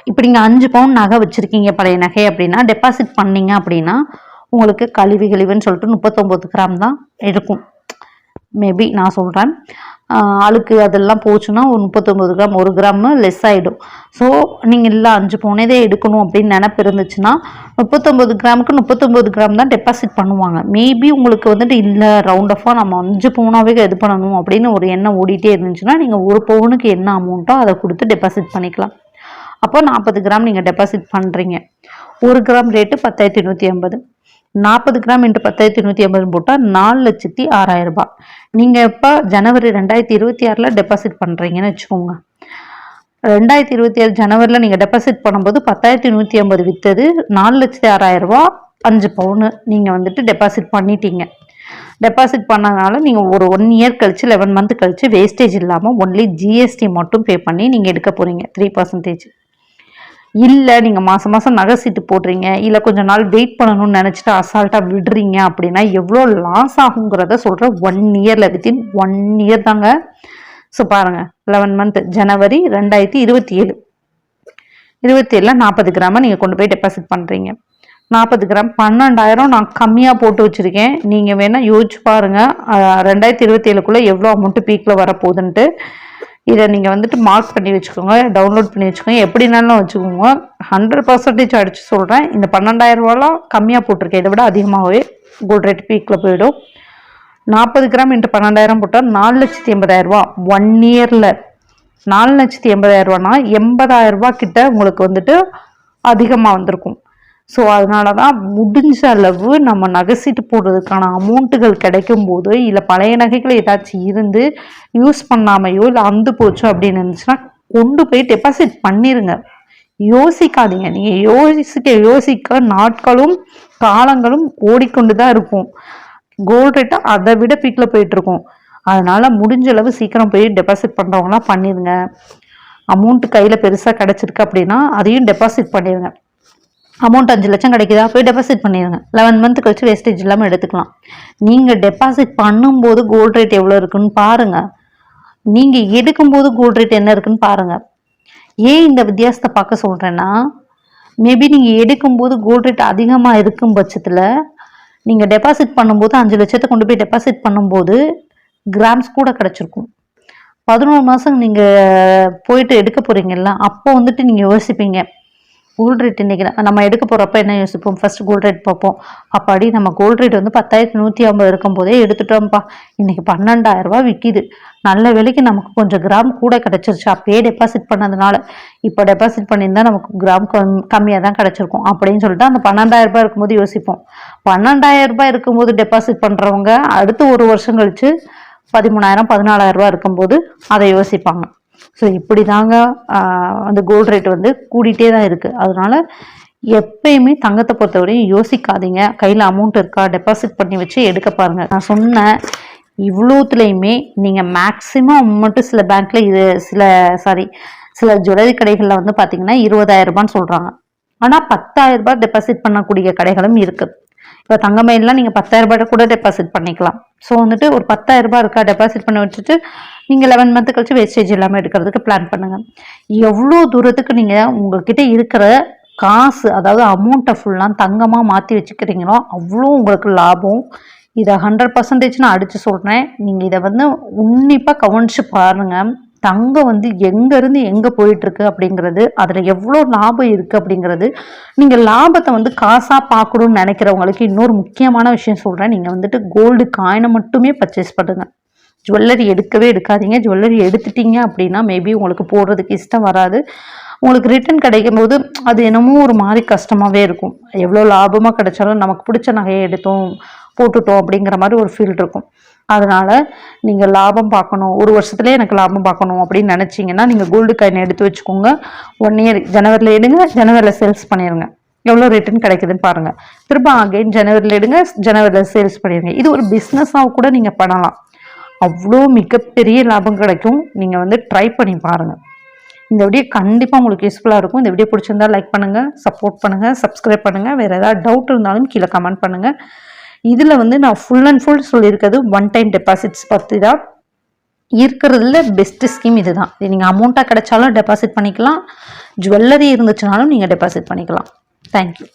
இப்போ நீங்கள் அஞ்சு பவுன் நகை வச்சுருக்கீங்க பழைய நகை அப்படின்னா டெபாசிட் பண்ணீங்க அப்படின்னா உங்களுக்கு கழிவு கழிவுன்னு சொல்லிட்டு முப்பத்தொம்போது கிராம் தான் இருக்கும். மேபி நான் சொல்கிறேன் அழுக்கு அதெல்லாம் போச்சுன்னா ஒரு முப்பத்தொம்பது கிராம் ஒரு கிராம் லெஸ் ஆகிடும் ஸோ நீங்கள் இல்லை அஞ்சு பவுனே எடுக்கணும் அப்படின்னு நினப்பு இருந்துச்சுன்னா முப்பத்தொம்பது கிராமுக்கு முப்பத்தொம்பது கிராம் தான் டெபாசிட் பண்ணுவாங்க. மேபி உங்களுக்கு வந்துட்டு இல்லை ரவுண்ட் ஆஃபாக நம்ம அஞ்சு பவுனாகவே இது பண்ணணும் அப்படின்னு ஒரு எண்ணம் ஓடிட்டே இருந்துச்சுன்னா நீங்கள் ஒரு பவுனுக்கு என்ன அமௌண்ட்டோ அதை கொடுத்து டெபாசிட் பண்ணிக்கலாம். அப்போ நாற்பது கிராம் நீங்கள் டெபாசிட் பண்ணுறீங்க ஒரு கிராம் ரேட்டு பத்தாயிரத்தி நூற்றி ஐம்பது நாற்பது கிராம் இன்ட்டு பத்தாயிரத்தி நூற்றி ஐம்பதுன்னு போட்டால் நாலு லட்சத்தி ஆறாயிரம் ரூபாய். நீங்கள் இப்போ ஜனவரி ரெண்டாயிரத்தி இருபத்தி ஆறில் டெபாசிட் பண்ணுறீங்கன்னு வச்சுக்கோங்க. ரெண்டாயிரத்தி இருபத்தி ஏழு ஜனவரியில் நீங்கள் டெபாசிட் பண்ணும்போது பத்தாயிரத்தி நூற்றி ஐம்பது விற்றது நாலு லட்சத்தி ஆறாயிரம் ரூபா அஞ்சு பவுனு நீங்கள் வந்துட்டு டெபாசிட் பண்ணிட்டீங்க. டெபாசிட் பண்ணதுனால நீங்கள் ஒரு ஒன் இயர் கழிச்சு லெவன் மந்த் கழிச்சு வேஸ்டேஜ் இல்லாமல் ஒன்லி ஜிஎஸ்டி மட்டும் பே பண்ணி நீங்கள் எடுக்க போகிறீங்க த்ரீ பர்சன்டேஜ் இல்லை நீங்கள் மாதம் மாதம் நகை சீட்டு போடுறீங்க இல்லை கொஞ்ச நாள் வெயிட் பண்ணணும்னு நினச்சிட்டு அசால்ட்டாக விடுறீங்க அப்படின்னா எவ்வளோ லாஸ் ஆகுங்கிறத சொல்கிறேன் ஒன் இயரில் வித்தின் ஒன் இயர் தாங்க. ஸோ பாருங்கள் லெவன் மந்த் ஜனவரி ரெண்டாயிரத்தி இருபத்தி ஏழு இருபத்தி ஏழில் நாற்பது கிராமை நீங்கள் கொண்டு போய் டெபாசிட் பண்ணுறீங்க நாற்பது கிராம் பன்னெண்டாயிரம் நான் கம்மியாக போட்டு வச்சுருக்கேன். நீங்கள் வேணால் யோசிச்சு பாருங்கள் ரெண்டாயிரத்தி இருபத்தி ஏழுக்குள்ளே எவ்வளோ அமௌண்ட்டு பீக்கில் வரப்போகுதுன்ட்டு. இதை நீங்கள் வந்துட்டு மார்க் பண்ணி வச்சுக்கோங்க டவுன்லோட் பண்ணி வச்சுக்கோங்க. எப்படினாலும் வச்சுக்கோங்க. ஹண்ட்ரட் பர்சன்டேஜ் அடித்து சொல்கிறேன் இந்த பன்னெண்டாயிரம் ரூபாலாம் கம்மியாக போட்டிருக்கேன். இதை விட அதிகமாகவே கோல்ட் ரேட் பீக்கில் போயிடும். நாற்பது கிராம் இன்ட்டு பன்னெண்டாயிரம் போட்டால் நாலு லட்சத்தி எண்பதாயிரம் ரூபா ஒன் இயரில் நாலு லட்சத்தி எண்பதாயிரம் ரூபானா எண்பதாயிரம் ரூபா கிட்ட உங்களுக்கு வந்துட்டு அதிகமாக வந்திருக்கும். ஸோ அதனால தான் முடிஞ்ச அளவு நம்ம நகைச்சிட்டு போடுறதுக்கான அமௌண்ட்டுகள் கிடைக்கும் போது இல்லை பழைய நகைகள் ஏதாச்சும் இருந்து யூஸ் பண்ணாமையோ இல்லை அந்து போச்சோ அப்படின்னு இருந்துச்சுன்னா கொண்டு போய் டெபாசிட் பண்ணிடுங்க யோசிக்காதீங்க. நீங்கள் யோசிக்க யோசிக்க நாட்களும் காலங்களும் ஓடிக்கொண்டு தான் இருக்கும். கோல்ட் ரேட்டு அதை விட பீக்கில் போயிட்டு அதனால் முடிஞ்ச அளவு சீக்கிரம் போய் டெபாசிட் பண்ணுறவங்களாம் பண்ணிடுங்க அமௌண்ட்டு கையில் பெருசாக கிடச்சிருக்கு அப்படின்னா அதையும் டெபாசிட் பண்ணிடுங்க அமௌண்ட் அஞ்சு லட்சம் கிடைக்குதா? போய் டெபாசிட் பண்ணிடுங்க லெவன் மந்த் கழிச்சு வேஸ்டேஜ் இல்லாமல் எடுத்துக்கலாம். நீங்கள் டெபாசிட் பண்ணும்போது கோல்ட் ரேட் எவ்வளோ இருக்குன்னு பாருங்கள் நீங்கள் எடுக்கும்போது கோல்ட் ரேட் என்ன இருக்குன்னு பாருங்கள் ஏன் இந்த வித்தியாசத்தை பார்க்க சொல்கிறேன்னா மேபி நீங்கள் எடுக்கும்போது கோல்ட் ரேட் அதிகமாக இருக்கும் பட்சத்தில் நீங்கள் டெபாசிட் பண்ணும்போது அஞ்சு லட்சத்தை கொண்டு போய் டெபாசிட் பண்ணும்போது கிராம்ஸ் கூட கிடச்சிருக்கும். பதினோரு மாதம் நீங்கள் போயிட்டு எடுக்க போகிறீங்கல்ல அப்போ வந்துட்டு நீங்கள் யோசிப்பீங்க கோல்ட் ரேட் இன்றைக்கி நம்ம எடுக்க போகிறப்ப என்ன யோசிப்போம்? ஃபர்ஸ்ட் கோல்ட் ரேட் பார்ப்போம். அப்படி நம்ம கோல்ட் ரேட் வந்து பத்தாயிரத்தி நூற்றி ஐம்பது இருக்கும் போதே எடுத்துட்டோம்ப்பா இன்றைக்கி பன்னெண்டாயிரரூபா விற்கிது நல்ல விலைக்கு நமக்கு கொஞ்சம் கிராம் கூட கிடச்சிருச்சு. அப்பயே டெபாசிட் பண்ணதுனால இப்போ டெபாசிட் பண்ணியிருந்தா நமக்கு கிராம் கம் கம்மியாக தான் கிடச்சிருக்கும். அப்படின்னு சொல்லிட்டு அந்த பன்னெண்டாயிரம் ரூபாய் இருக்கும்போது யோசிப்போம். பன்னெண்டாயிரம் ரூபாய் இருக்கும்போது டெபாசிட் பண்ணுறவங்க அடுத்து ஒரு வருஷம் கழிச்சு பதிமூணாயிரம் பதினாலாயிரம் ரூபாய் இருக்கும்போது அதை யோசிப்பாங்க. ஸோ இப்படி தாங்க அந்த கோல்ட் ரேட் வந்து கூடிட்டே தான் இருக்குது அதனால எப்பயுமே தங்கத்தை பொறுத்தவரையும் யோசிக்காதீங்க. கையில் அமௌண்ட் இருக்கா டெபாசிட் பண்ணி வச்சு எடுக்க பாருங்கள் நான் சொன்னேன் இவ்வளோத்துலேயுமே நீங்கள் மேக்ஸிமம் மட்டும் சில பேங்க்கில் இது சில சாரி சில ஜுவல்லரி கடைகளில் வந்து பார்த்தீங்கன்னா இருபதாயிரம் ரூபான்னு சொல்கிறாங்க ஆனால் பத்தாயிரம் ரூபாய் டெபாசிட் பண்ணக்கூடிய கடைகளும் இருக்குது இப்போ தங்கமயிலாம் நீங்கள் பத்தாயிரம் ரூபாய் கூட டெபாசிட் பண்ணிக்கலாம். ஸோ வந்துட்டு ஒரு பத்தாயிரம் ரூபாய் இருக்கா டெபாசிட் பண்ணி வச்சுட்டு நீங்கள் லெவன் மந்த் கழிச்சு வேஸ்டேஜ் இல்லாமல் எடுக்கிறதுக்கு பிளான் பண்ணுங்கள் எவ்வளோ தூரத்துக்கு நீங்கள் உங்கள்கிட்ட இருக்கிற காசு அதாவது அமௌண்ட்டை ஃபுல்லாக தங்கமாக மாற்றி வச்சுக்கிறீங்களோ அவ்வளோ உங்களுக்கு லாபம். இதை ஹண்ட்ரட் பர்சன்டேஜ் நான் அடித்து சொல்கிறேன் நீங்கள் இதை வந்து உன்னிப்பாக கவனிச்சு பாருங்கள் தங்கம் வந்து எங்கேருந்து எங்கே போயிட்டுருக்கு அப்படிங்கிறது அதில் எவ்வளோ லாபம் இருக்குது அப்படிங்கிறது நீங்கள் லாபத்தை வந்து காசாக பார்க்கணும்னு நினைக்கிறவங்களுக்கு இன்னொரு முக்கியமான விஷயம் சொல்கிறேன் நீங்கள் வந்துட்டு கோல்டு காயினை மட்டுமே பர்ச்சேஸ் பண்ணுங்கள் ஜுவல்லரி எடுக்கவே எடுக்காதீங்க. ஜுவல்லரி எடுத்துட்டீங்க அப்படின்னா மேபி உங்களுக்கு போடுறதுக்கு இஷ்டம் வராது. உங்களுக்கு ரிட்டர்ன் கிடைக்கும் போது அது என்னமோ ஒரு மாதிரி கஷ்டமாகவே இருக்கும். எவ்வளோ லாபமாக கிடைச்சாலும் நமக்கு பிடிச்ச நகையை எடுத்தோம் போட்டுட்டோம் அப்படிங்கிற மாதிரி ஒரு ஃபீல் இருக்கும். அதனால் நீங்கள் லாபம் பார்க்கணும். ஒரு வருஷத்துலேயே எனக்கு லாபம் பார்க்கணும் அப்படின்னு நினச்சிங்கன்னா நீங்கள் கோல்டு காயின் எடுத்து வச்சுக்கோங்க. ஒன் இயர் ஜனவரியில் எடுங்க ஜனவரியில் சேல்ஸ் பண்ணிடுங்க எவ்வளோ ரிட்டர்ன் கிடைக்குதுன்னு பாருங்கள் திரும்ப அகைன் ஜனவரியில் எடுங்க ஜனவரியில் சேல்ஸ் பண்ணிடுங்க இது ஒரு பிஸ்னஸாக கூட நீங்கள் பண்ணலாம். அவ்வளோ மிகப்பெரிய லாபம் கிடைக்கும். நீங்கள் வந்து ட்ரை பண்ணி பாருங்கள் இந்த வீடியோ கண்டிப்பாக உங்களுக்கு யூஸ்ஃபுல்லாக இருக்கும். இந்த வீடியோ பிடிச்சிருந்தா லைக் பண்ணுங்கள் சப்போர்ட் பண்ணுங்கள் சப்ஸ்கிரைப் பண்ணுங்கள் வேறு ஏதாவது டவுட் இருந்தாலும் கீழே கமெண்ட் பண்ணுங்கள் இதில் வந்து நான் ஃபுல் அண்ட் ஃபுல் சொல்லியிருக்கிறது ஒன் டைம் டெபாசிட்ஸ் பற்றி தான். இருக்கிறதுல பெஸ்ட்டு ஸ்கீம் இதுதான். இது நீங்கள் அமௌண்ட்டாக கிடைச்சாலும் டெபாசிட் பண்ணிக்கலாம். ஜுவல்லரி இருந்துச்சுனாலும் நீங்கள் டெபாசிட் பண்ணிக்கலாம். தேங்க்யூ